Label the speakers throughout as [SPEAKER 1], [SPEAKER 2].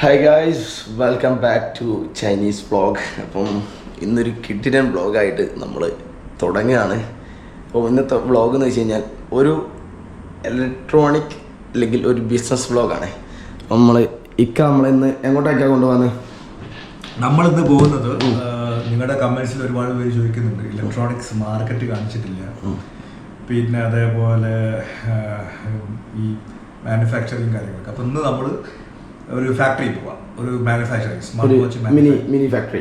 [SPEAKER 1] Hi guys welcome back to Chinese blog അപ്പം ഇന്നൊരു കിഡിനൻ ബ്ലോഗായിട്ട് നമ്മൾ തുടങ്ങുകയാണ് അപ്പോൾ ഇന്നത്തെ ബ്ലോഗ് എന്ന് വെച്ച് കഴിഞ്ഞാൽ ഒരു ഇലക്ട്രോണിക് അല്ലെങ്കിൽ ഒരു ബിസിനസ് ബ്ലോഗാണ് അപ്പം നമ്മൾ ഇക്ക നമ്മളിന്ന് എങ്ങോട്ടേക്കാണ് കൊണ്ടുപോകുന്നത്
[SPEAKER 2] നമ്മളിന്ന് പോകുന്നത് നിങ്ങളുടെ കമൻസിൽ ഒരുപാട് പേര് ചോദിക്കുന്നുണ്ട് ഇലക്ട്രോണിക്സ് മാർക്കറ്റ് കാണിച്ചിട്ടില്ല പിന്നെ അതേപോലെ ഈ മാനുഫാക്ചറിങ് കാര്യങ്ങളൊക്കെ അപ്പം ഇന്ന് നമ്മൾ ഒരു ഫാക്ടറി പോവാം ഒരു manufacturing smart watch
[SPEAKER 1] mini mini factory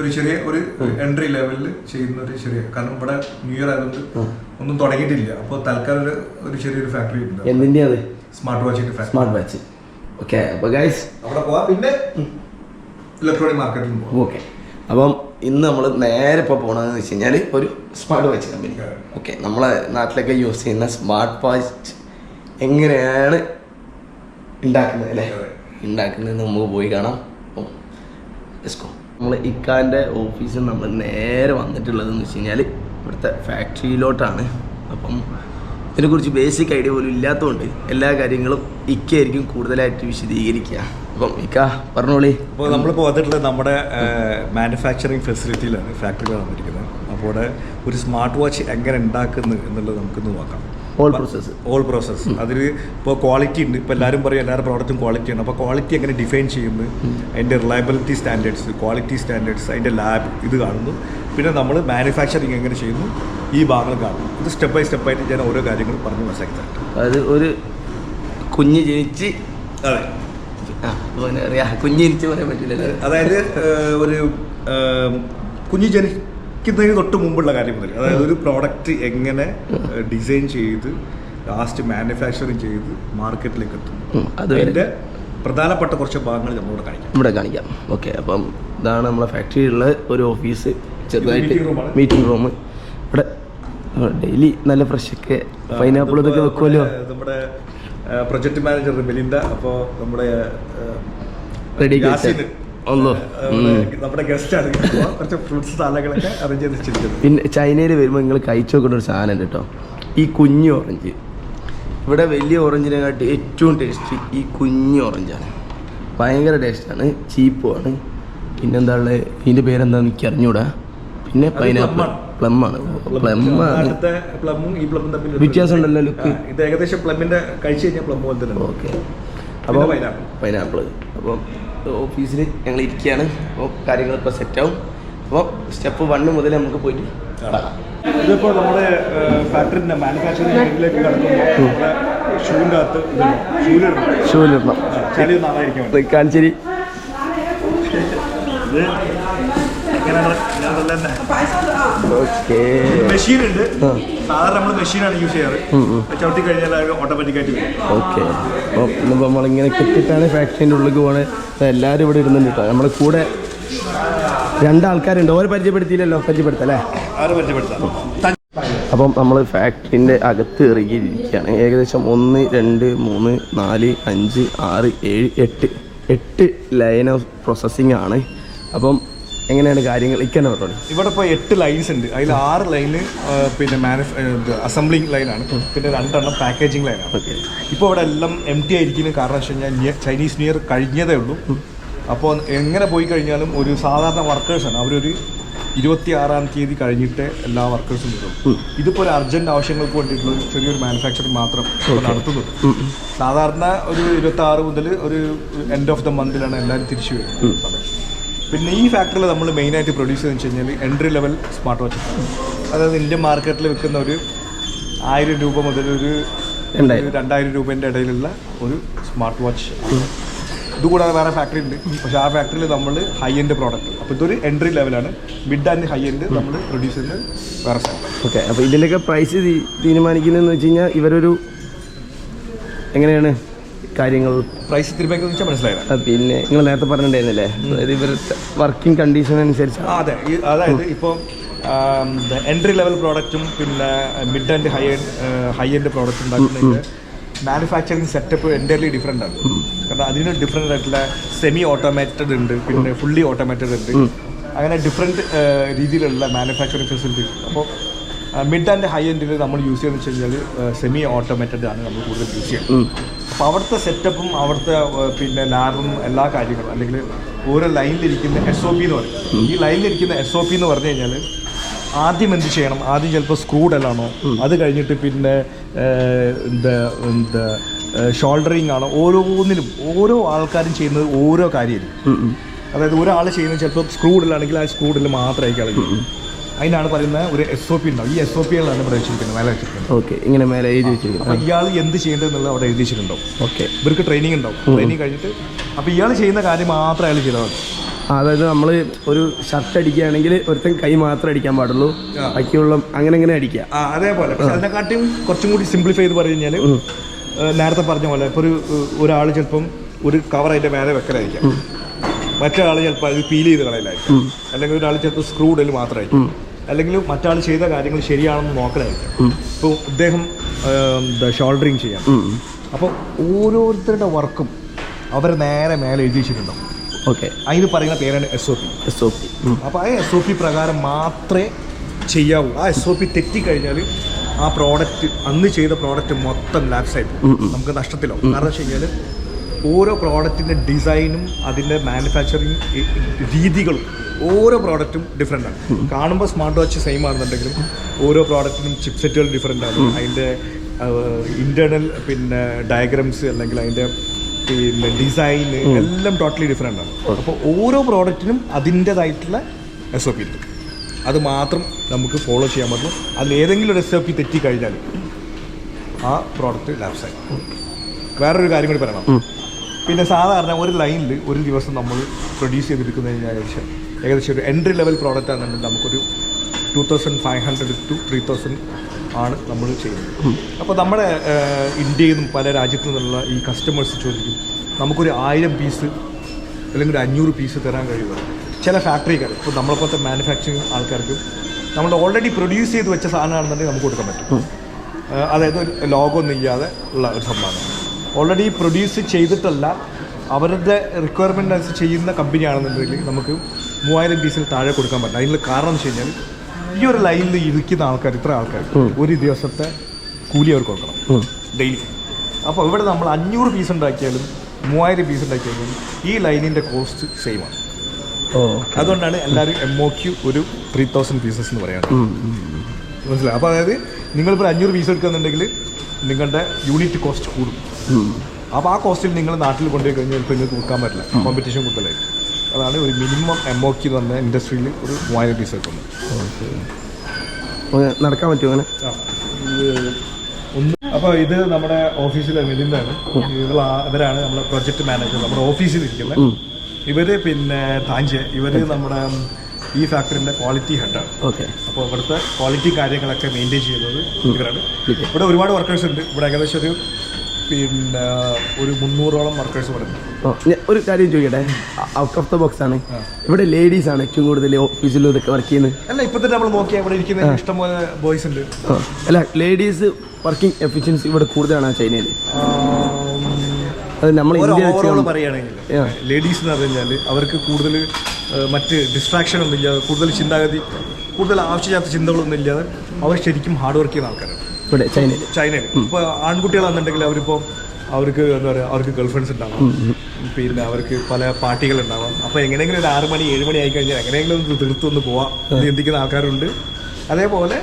[SPEAKER 2] ഒരു ചെറിയ ഒരു എൻട്രി ലെവലിൽ ചെയ്യുന്ന ഒരു ചെറിയ കാരണം ഇവിടെ ന്യൂ ഇയർ ആയതുകൊണ്ട് ഒന്നും തുടങ്ങിയിട്ടില്ല അപ്പോൾ തൽക്കാലം ഒരു ഒരു ചെറിയൊരു ഫാക്ടറി ഉണ്ട് എന്തിന്റെ അത് സ്മാർട്ട് വാച്ചിന്റെ
[SPEAKER 1] സ്മാർട്ട് വാച്ച് ഓക്കെ അപ്പോൾ ഗൈസ്
[SPEAKER 2] അവിടെ പോവാം പിന്നെ ഇലക്ട്രോണിക് മാർക്കറ്റിൽ
[SPEAKER 1] പോവാം ഓക്കെ അപ്പം ഇന്ന് നമ്മൾ നേരെ ഇപ്പോൾ പോകണമെന്ന് വെച്ച് കഴിഞ്ഞാൽ ഒരു സ്മാർട്ട് വാച്ച് കമ്പനി ഓക്കെ നമ്മളെ നാട്ടിലൊക്കെ യൂസ് ചെയ്യുന്ന സ്മാർട്ട് വാച്ച് എങ്ങനെയാണ് ഉണ്ടാക്കുന്നത് അല്ലേ ഉണ്ടാക്കുന്നത് നമുക്ക് പോയി കാണാം അപ്പം ലെസ്കോ നമ്മൾ ഇക്കാൻ്റെ ഓഫീസിൽ നമ്മൾ നേരെ വന്നിട്ടുള്ളതെന്ന് വെച്ച് കഴിഞ്ഞാൽ ഇവിടുത്തെ ഫാക്ടറിയിലോട്ടാണ് അപ്പം ഇതിനെക്കുറിച്ച് ബേസിക് ഐഡിയ പോലും ഇല്ലാത്തതുകൊണ്ട് എല്ലാ കാര്യങ്ങളും ഇക്കായിരിക്കും കൂടുതലായിട്ട് വിശദീകരിക്കുക അപ്പം ഇക്ക പറഞ്ഞോളി
[SPEAKER 2] അപ്പോൾ നമ്മളിപ്പോൾ വന്നിട്ടുള്ളത് നമ്മുടെ മാനുഫാക്ചറിങ് ഫെസിലിറ്റിയിലാണ് ഫാക്ടറിയിലാണ് വന്നിരിക്കുന്നത് അപ്പോൾ ഒരു സ്മാർട്ട് വാച്ച് എങ്ങനെ ഉണ്ടാക്കുന്നു എന്നുള്ളത് നമുക്കിന്ന് നോക്കാം ഓൾ പ്രോസസ്സ് ഓൾ പ്രോസസ്സ് അതിൽ ഇപ്പോൾ ക്വാളിറ്റി ഉണ്ട് ഇപ്പോൾ എല്ലാവരും പറയും എല്ലാവരും പ്രോഡക്റ്റും ആണ് അപ്പോൾ ക്വാളിറ്റി എങ്ങനെ ഡിഫൈൻ ചെയ്യുന്നു അതിൻ്റെ റിലയബിലിറ്റി സ്റ്റാൻഡേർഡ്സ് ക്വാളിറ്റി സ്റ്റാൻഡേർഡ്സ് അതിൻ്റെ ലാബ് ഇത് കാണുന്നു പിന്നെ നമ്മൾ മാനുഫാക്ചറിങ് എങ്ങനെ ചെയ്യുന്നു ഈ ഭാഗങ്ങൾ കാണുന്നു ഇത് സ്റ്റെപ്പ് ബൈ സ്റ്റെപ്പായിട്ട് ഞാൻ ഓരോ കാര്യങ്ങളും പറഞ്ഞ് തരാം
[SPEAKER 1] അതായത് ഒരു കുഞ്ഞ് ജനിച്ച് അതെ കുഞ്ഞ് ജനിച്ച് പറയാൻ പറ്റില്ല
[SPEAKER 2] അതായത് ഒരു കുഞ്ഞ് ജനി വിൽക്കുന്നതിന് തൊട്ട് മുമ്പുള്ള കാര്യം മുതൽ അതായത് ഒരു പ്രോഡക്റ്റ് എങ്ങനെ ഡിസൈൻ ചെയ്ത് ലാസ്റ്റ് മാനുഫാക്ചറിങ് ചെയ്ത് മാർക്കറ്റിലേക്ക് എത്തും അതിൻ്റെ പ്രധാനപ്പെട്ട കുറച്ച് ഭാഗങ്ങൾ നമ്മളോട് കാണിക്കാം
[SPEAKER 1] ഇവിടെ കാണിക്കാം ഓക്കെ അപ്പം ഇതാണ് നമ്മളെ ഫാക്ടറിയിലുള്ള ഒരു ഓഫീസ്
[SPEAKER 2] ചെറുതായിട്ട് മീറ്റിംഗ് റൂം ഇവിടെ
[SPEAKER 1] ഡെയിലി നല്ല ഫ്രഷ് ഒക്കെ പൈനാപ്പിൾ ഇതൊക്കെ വെക്കുമല്ലോ നമ്മുടെ
[SPEAKER 2] പ്രൊജക്ട് മാനേജർ ബെലിൻഡ അപ്പോൾ നമ്മുടെ റെഡി നമ്മുടെ കുറച്ച് ഫ്രൂട്ട്സ്
[SPEAKER 1] അറേഞ്ച് പിന്നെ ചൈനയിൽ വരുമ്പോൾ നിങ്ങൾ കഴിച്ചു നോക്കേണ്ട ഒരു സാധനം കേട്ടോ ഈ കുഞ്ഞ് ഓറഞ്ച് ഇവിടെ വലിയ ഓറഞ്ചിനെക്കാട്ടി ഏറ്റവും ടേസ്റ്റ് ഈ കുഞ്ഞു ഓറഞ്ചാണ് ഭയങ്കര ടേസ്റ്റാണ് ചീപ്പുമാണ് പിന്നെന്താ ഉള്ളത് ഇതിൻ്റെ പേരെന്താണെന്ന് എനിക്ക് അറിഞ്ഞൂടാ പിന്നെ പൈനാപ്പിൾ പ്ലമ്മാണ് പ്ലമ്മാണ് ഈ തമ്മിൽ വ്യത്യാസം ഉണ്ടല്ലോ ലുക്ക്
[SPEAKER 2] ഇത് ഏകദേശം പ്ലമ്മിന്റെ കഴിച്ചു കഴിഞ്ഞാൽ പ്ലം പോലെ തന്നെ ഓക്കെ അപ്പോൾ പൈനാപ്പിൾ
[SPEAKER 1] പൈനാപ്പിൾ അപ്പം ഓഫീസിൽ ഞങ്ങൾ ഇരിക്കുകയാണ് അപ്പോൾ കാര്യങ്ങൾ ഇപ്പോൾ ആവും അപ്പോൾ സ്റ്റെപ്പ് വണ്ണ് മുതൽ നമുക്ക് പോയിട്ട്
[SPEAKER 2] ഇതിപ്പോൾ നമ്മുടെ ഫാക്ടറിൻ്റെ മാനുഫാക്ചറിംഗ് ഫീൽഡിലേക്ക് കടക്കുമ്പോൾ ഷൂവിൻ്റെ അകത്ത്
[SPEAKER 1] ഷൂലിടണം
[SPEAKER 2] ഷൂലിടണം കാണിച്ചേരി ഇത് എങ്ങനെയാണ് ഞാൻ തന്നെ മെഷീൻ ഉണ്ട് സാധാരണ നമ്മൾ മെഷീനാണ് യൂസ് ചെയ്യാറ് ചവിട്ടി കഴിഞ്ഞാൽ ഓട്ടോമാറ്റിക്കായിട്ട് വരും
[SPEAKER 1] ഓക്കെ അപ്പോൾ നമ്മളിങ്ങനെ കിട്ടിയിട്ടാണ് ഫാക്ടറിൻ്റെ ഉള്ളിലേക്ക് പോകണേ എല്ലാവരും ഇവിടെ ഇരുന്നുണ്ട് കേട്ടോ നമ്മുടെ കൂടെ രണ്ടാൾക്കാരുണ്ട് ഓരോ പരിചയപ്പെടുത്തിയില്ലല്ലോ പരിചയപ്പെടുത്തല്ലേ
[SPEAKER 2] ആരും പരിചയപ്പെടുത്താം
[SPEAKER 1] അപ്പം നമ്മൾ ഫാക്ടറിൻ്റെ അകത്ത് ഇറങ്ങിയിരിക്കുകയാണ് ഏകദേശം ഒന്ന് രണ്ട് മൂന്ന് നാല് അഞ്ച് ആറ് ഏഴ് എട്ട് എട്ട് ലൈൻ ഓഫ് പ്രോസസ്സിംഗ് ആണ് അപ്പം എങ്ങനെയാണ് കാര്യങ്ങൾ ഇക്കന്നെ പറഞ്ഞു
[SPEAKER 2] ഇവിടെ ഇപ്പോൾ എട്ട് ലൈൻസ് ഉണ്ട് അതിൽ ആറ് ലൈന് പിന്നെ മാനുഫ് അസംബ്ലിംഗ് ലൈനാണ് പിന്നെ രണ്ടെണ്ണം പാക്കേജിംഗ് ലൈനാണ് ഇപ്പോൾ ഇവിടെ എല്ലാം എം ടി ആയിരിക്കുന്ന കാരണം വെച്ച് കഴിഞ്ഞാൽ ചൈനീസ് ന്യൂ ഇയർ കഴിഞ്ഞതേ ഉള്ളൂ അപ്പോൾ എങ്ങനെ പോയി കഴിഞ്ഞാലും ഒരു സാധാരണ വർക്കേഴ്സാണ് അവരൊരു ഇരുപത്തി ആറാം തീയതി കഴിഞ്ഞിട്ട് എല്ലാ വർക്കേഴ്സും വരും ഇതിപ്പോൾ ഒരു അർജന്റ് ആവശ്യങ്ങൾക്ക് വേണ്ടിയിട്ടുള്ള ഒരു ചെറിയൊരു മാനുഫാക്ചറിങ് മാത്രം നടത്തുന്നുണ്ട് സാധാരണ ഒരു ഇരുപത്തി ആറ് മുതൽ ഒരു എൻഡ് ഓഫ് ദ മന്തിലാണ് എല്ലാവരും തിരിച്ചു വരുന്നത് പിന്നെ ഈ ഫാക്ടറിൽ നമ്മൾ മെയിനായിട്ട് പ്രൊഡ്യൂസ് ചെയ്തെന്ന് വെച്ച് കഴിഞ്ഞാൽ എൻട്രി ലെവൽ സ്മാർട്ട് വാച്ച് അതായത് ഇന്ത്യൻ മാർക്കറ്റിൽ വിൽക്കുന്ന ഒരു ആയിരം രൂപ മുതൽ ഒരു രണ്ടായിരം രൂപേൻ്റെ ഇടയിലുള്ള ഒരു സ്മാർട്ട് വാച്ച് ഇതുകൂടാതെ വേറെ ഫാക്ടറി ഉണ്ട് പക്ഷേ ആ ഫാക്ടറിയിൽ നമ്മൾ ഹൈ എൻഡ് പ്രോഡക്റ്റ് അപ്പോൾ ഇതൊരു എൻട്രി ലെവലാണ് മിഡ് ആൻഡ് ഹൈ എൻഡ് നമ്മൾ പ്രൊഡ്യൂസ് ചെയ്യുന്നത് വേറെ
[SPEAKER 1] ഓക്കെ അപ്പോൾ ഇതിലൊക്കെ പ്രൈസ് തീരുമാനിക്കുന്നതെന്ന് വെച്ച് കഴിഞ്ഞാൽ ഇവരൊരു എങ്ങനെയാണ് കാര്യങ്ങൾ
[SPEAKER 2] പ്രൈസ് മനസ്സിലായത്
[SPEAKER 1] പിന്നെ നിങ്ങൾ നേരത്തെ പറഞ്ഞിട്ടുണ്ടായിരുന്നില്ലേ അതായത് ഇവർ വർക്കിംഗ് കണ്ടീഷൻ അനുസരിച്ച്
[SPEAKER 2] അതെ അതായത് ഇപ്പോൾ എൻട്രി ലെവൽ പ്രോഡക്റ്റും പിന്നെ mid and high end high end product ഉണ്ടാക്കുന്നതിൻ്റെ മാനുഫാക്ചറിങ് സെറ്റപ്പ് എൻ്റയർലി ഡിഫറെൻ്റ് ആണ് കാരണം അതിന് ഡിഫറെൻ്റ് ആയിട്ടുള്ള സെമി ഓട്ടോമാറ്റഡ് ഉണ്ട് പിന്നെ ഫുള്ളി ഓട്ടോമാറ്റഡ് ഉണ്ട് അങ്ങനെ ഡിഫറെൻറ്റ് രീതിയിലുള്ള മാനുഫാക്ചറിങ് ഫെസിലിറ്റീസ് അപ്പോൾ മിഡ് ആൻഡ് ഹൈ എൻഡിൽ നമ്മൾ യൂസ് ചെയ്യുന്നത് വെച്ച് കഴിഞ്ഞാൽ സെമി ഓട്ടോമാറ്റഡ് ആണ് നമ്മൾ കൂടുതൽ യൂസ് ചെയ്യുന്നത് അപ്പോൾ അവിടുത്തെ സെറ്റപ്പും അവിടുത്തെ പിന്നെ ലാബും എല്ലാ കാര്യങ്ങളും അല്ലെങ്കിൽ ഓരോ ലൈനിലിരിക്കുന്ന എസ് ഒ പി എന്ന് പറയും ഈ ലൈനിലിരിക്കുന്ന എസ് ഒ പി എന്ന് പറഞ്ഞു കഴിഞ്ഞാൽ ആദ്യം എന്ത് ചെയ്യണം ആദ്യം ചിലപ്പോൾ സ്ക്രൂഡലാണോ അത് കഴിഞ്ഞിട്ട് പിന്നെ എന്താ എന്താ ഷോൾഡറിങ് ആണ് ഓരോന്നിനും ഓരോ ആൾക്കാരും ചെയ്യുന്നത് ഓരോ കാര്യമായിരിക്കും അതായത് ഒരാൾ ചെയ്യുന്നത് ചിലപ്പോൾ സ്ക്രൂഡിലാണെങ്കിൽ ആ സ്ക്രൂഡിൽ മാത്രമായിരിക്കും അതിനാണ് പറയുന്ന ഒരു എസ് ഒ പി ഉണ്ടാവും ഈ എസ് ഒ പികളാണ് ഇവിടെ വെച്ചിരിക്കുന്നത് മേലെ വെച്ചിരിക്കുന്നത്
[SPEAKER 1] ഓക്കെ ഇങ്ങനെ മേലെ എഴുതി വെച്ചിരിക്കുന്നത്
[SPEAKER 2] അപ്പോൾ ഇയാൾ എന്ത് ചെയ്യേണ്ടതെന്നുള്ളത് അവിടെ എഴുതി വെച്ചിട്ടുണ്ടാവും ഓക്കെ ഇവർക്ക് ട്രെയിനിങ് ഉണ്ടാവും ട്രെയിനിങ് കഴിഞ്ഞിട്ട് അപ്പോൾ ഇയാൾ ചെയ്യുന്ന കാര്യം മാത്രം അയാൾ ചെയ്താൽ
[SPEAKER 1] അതായത് നമ്മൾ ഒരു ഷർട്ട് അടിക്കുകയാണെങ്കിൽ ഒരുത്തൻ കൈ മാത്രം അടിക്കാൻ പാടുള്ളൂ ബാക്കിയുള്ള അങ്ങനെ അങ്ങനെ അടിക്കുക
[SPEAKER 2] അതേപോലെ അതിനെക്കാട്ടിയും കുറച്ചും കൂടി സിംപ്ലിഫൈ ചെയ്ത് പറഞ്ഞു കഴിഞ്ഞാൽ നേരത്തെ പറഞ്ഞ പോലെ ഇപ്പോൾ ഒരു ഒരാൾ ചിലപ്പം ഒരു കവർ അതിൻ്റെ മേലെ വെക്കലായിരിക്കാം മറ്റൊരാൾ ചിലപ്പോൾ അത് പീൽ ചെയ്ത് കളയിലായിരിക്കും അല്ലെങ്കിൽ ഒരാൾ ചിലപ്പോൾ സ്ക്രൂ മാത്രമായിരിക്കും അല്ലെങ്കിൽ മറ്റാൾ ചെയ്ത കാര്യങ്ങൾ ശരിയാണെന്ന് നോക്കലായിരിക്കും ഇപ്പോൾ അദ്ദേഹം ഷോൾഡറിങ് ചെയ്യാം അപ്പോൾ ഓരോരുത്തരുടെ വർക്കും അവർ നേരെ മേലെ എഴുതിയിട്ടുണ്ടാവും ഓക്കെ അതിന് പറയുന്ന പേരാണ് S O P S O P അപ്പോൾ ആ എസ് ഒ പി പ്രകാരം മാത്രമേ ചെയ്യാവൂ ആ എസ് ഒ പി തെറ്റിക്കഴിഞ്ഞാൽ ആ പ്രോഡക്റ്റ് അന്ന് ചെയ്ത പ്രോഡക്റ്റ് മൊത്തം ലാപ്സ് പോകും നമുക്ക് നഷ്ടത്തിലാവും കാരണം വെച്ച് കഴിഞ്ഞാൽ ഓരോ പ്രോഡക്റ്റിൻ്റെ ഡിസൈനും അതിൻ്റെ മാനുഫാക്ചറിങ് രീതികളും ഓരോ പ്രോഡക്റ്റും ഡിഫറെൻ്റ് ആണ് കാണുമ്പോൾ സ്മാർട്ട് വാച്ച് സെയിം ആണെന്നുണ്ടെങ്കിലും ഓരോ പ്രോഡക്റ്റിനും ചിപ്സെറ്റുകൾ ഡിഫറെൻ്റ് ആണ് അതിൻ്റെ ഇൻറ്റേർണൽ പിന്നെ ഡയഗ്രംസ് അല്ലെങ്കിൽ അതിൻ്റെ പിന്നെ ഡിസൈൻ എല്ലാം ടോട്ടലി ഡിഫറെൻ്റ് ആണ് അപ്പോൾ ഓരോ പ്രോഡക്റ്റിനും അതിൻ്റേതായിട്ടുള്ള എസ് ഒ പി ഉണ്ട് അത് മാത്രം നമുക്ക് ഫോളോ ചെയ്യാൻ പറ്റും അതിൽ ഏതെങ്കിലും ഒരു എസ് ഒ പി തെറ്റിക്കഴിഞ്ഞാൽ ആ പ്രോഡക്റ്റ് ലാപ്സായി വേറൊരു കാര്യം കൂടി പറയണം പിന്നെ സാധാരണ ഒരു ലൈനിൽ ഒരു ദിവസം നമ്മൾ പ്രൊഡ്യൂസ് ചെയ്തെടുക്കുന്നതിന് ഏകദേശം ഏകദേശം ഒരു എൻട്രി ലെവൽ പ്രോഡക്റ്റ് ആണെന്നുണ്ടെങ്കിൽ നമുക്കൊരു two thousand five hundred two three thousand ആണ് നമ്മൾ ചെയ്യുന്നത് അപ്പോൾ നമ്മുടെ ഇന്ത്യയിൽ നിന്നും പല രാജ്യത്തു നിന്നുള്ള ഈ കസ്റ്റമേഴ്സ് ചോദിക്കും നമുക്കൊരു ആയിരം പീസ് അല്ലെങ്കിൽ ഒരു അഞ്ഞൂറ് പീസ് തരാൻ കഴിയുക ചില ഫാക്ടറികൾ ഇപ്പോൾ നമ്മളെപ്പോലത്തെ മാനുഫാക്ചറിങ് ആൾക്കാർക്ക് നമ്മൾ ഓൾറെഡി പ്രൊഡ്യൂസ് ചെയ്ത് വെച്ച സാധനമാണെന്നുണ്ടെങ്കിൽ നമുക്ക് കൊടുക്കാൻ പറ്റും അതായത് ലോഗൊന്നും ഇല്ലാതെ ഉള്ള ഒരു സംഭവമാണ് ഓൾറെഡി പ്രൊഡ്യൂസ് ചെയ്തിട്ടല്ല അവരുടെ റിക്വയർമെൻ്റ് അനുസരിച്ച് ചെയ്യുന്ന കമ്പനിയാണെന്നുണ്ടെങ്കിൽ നമുക്ക് മൂവായിരം പീസിൽ താഴെ കൊടുക്കാൻ പറ്റില്ല അതിനുള്ള കാരണം എന്ന് വെച്ച് കഴിഞ്ഞാൽ ഈ ഒരു ലൈനിൽ ഇരിക്കുന്ന ആൾക്കാർ ഇത്ര ആൾക്കാർ ഒരു ദിവസത്തെ കൂലി അവർക്ക് കൊടുക്കണം ഡെയിലി അപ്പോൾ ഇവിടെ നമ്മൾ അഞ്ഞൂറ് പീസ് ഉണ്ടാക്കിയാലും മൂവായിരം പീസ് ഉണ്ടാക്കിയാലും ഈ ലൈനിൻ്റെ കോസ്റ്റ് സെയിം ആണ് അതുകൊണ്ടാണ് എല്ലാവരും എം ഒ ക്യു ഒരു ത്രീ തൗസൻഡ് പീസസ് എന്ന് പറയുന്നത് മനസ്സിലായി അപ്പോൾ അതായത് നിങ്ങളിപ്പോൾ അഞ്ഞൂറ് പീസ് എടുക്കുന്നുണ്ടെങ്കിൽ നിങ്ങളുടെ യൂണിറ്റ് കോസ്റ്റ് കൂടും അപ്പോൾ ആ കോസ്റ്റിൽ നിങ്ങൾ നാട്ടിൽ കൊണ്ടുപോയി കഴിഞ്ഞാൽ ഇപ്പോൾ നിങ്ങൾക്ക് കൊടുക്കാൻ പറ്റില്ല കോമ്പറ്റീഷൻ കൂടുതലായി അതാണ് ഒരു മിനിമം എംഒക്ക് എന്ന് പറഞ്ഞ ഇൻഡസ്ട്രിയിൽ ഒരു മൂവായിരം പീസ് വെക്കുന്നത്
[SPEAKER 1] നടക്കാൻ പറ്റുമോ അങ്ങനെ
[SPEAKER 2] ഒന്ന് അപ്പോൾ ഇത് നമ്മുടെ ഓഫീസിലെ മിലിന്ദാണ് ഇവരാണ് നമ്മുടെ പ്രൊജക്ട് മാനേജർ നമ്മുടെ ഓഫീസിൽ ഇരിക്കുന്നത് ഇവർ പിന്നെ താഞ്ചി ഇവർ നമ്മുടെ ഈ ഫാക്ടറിന്റെ ക്വാളിറ്റി ഹെഡാണ് ഓക്കെ അപ്പോൾ ഇവിടുത്തെ ക്വാളിറ്റി കാര്യങ്ങളൊക്കെ മെയിൻറ്റെയിൻ ചെയ്യുന്നത് ഇവരാണ് ഇവിടെ ഒരുപാട് വർക്കേഴ്സ് ഉണ്ട് ഇവിടെ ഏകദേശം ഒരു പിന്നെ ഒരു മുന്നൂറോളം വർക്കേഴ്സ്
[SPEAKER 1] വരുന്നുണ്ട് ഒരു കാര്യം ചോദിക്കട്ടെ ഔട്ട് ഓഫ് ദ ബോക്സ് ആണ് ഇവിടെ ലേഡീസ് ആണ് ഏറ്റവും കൂടുതൽ ഓഫീസിൽ ഇതൊക്കെ വർക്ക് ചെയ്യുന്നത്
[SPEAKER 2] അല്ല ഇപ്പത്തെ നമ്മൾ നോക്കിയാൽ ഇവിടെ ഇരിക്കുന്ന ഇഷ്ടംപോലെ ബോയ്സ് ഉണ്ട്
[SPEAKER 1] അല്ല ലേഡീസ് വർക്കിംഗ് എഫിഷ്യൻസി ഇവിടെ കൂടുതലാണ് ചൈനയിൽ
[SPEAKER 2] അത് നമ്മൾ പറയുകയാണെങ്കിൽ ലേഡീസ് എന്ന് പറഞ്ഞാൽ അവർക്ക് കൂടുതൽ മറ്റ് ഡിസ്ട്രാക്ഷൻ ഒന്നുമില്ല കൂടുതൽ ചിന്താഗതി കൂടുതൽ ആവശ്യമില്ലാത്ത ചിന്തകളൊന്നും ഇല്ലാതെ അവർ ശരിക്കും ഹാർഡ് വർക്ക് ചെയ്യുന്ന ആൾക്കാരാണ് ഇവിടെ ചൈനയിൽ ചൈനയിൽ ഇപ്പോൾ ആൺകുട്ടികളാണെന്നുണ്ടെങ്കിൽ അവരിപ്പോൾ അവർക്ക് എന്താ പറയുക അവർക്ക് ഗേൾഫ്രണ്ട്സ് ഉണ്ടാവാം പിന്നെ അവർക്ക് പല പാർട്ടികൾ ഉണ്ടാവാം അപ്പോൾ എങ്ങനെയെങ്കിലും ഒരു ആറ് മണി ഏഴ് മണി ആയി കഴിഞ്ഞാൽ എങ്ങനെയെങ്കിലും ഒന്ന് ഒന്ന് പോവാം ചിന്തിക്കുന്ന ആൾക്കാരുണ്ട് അതേപോലെ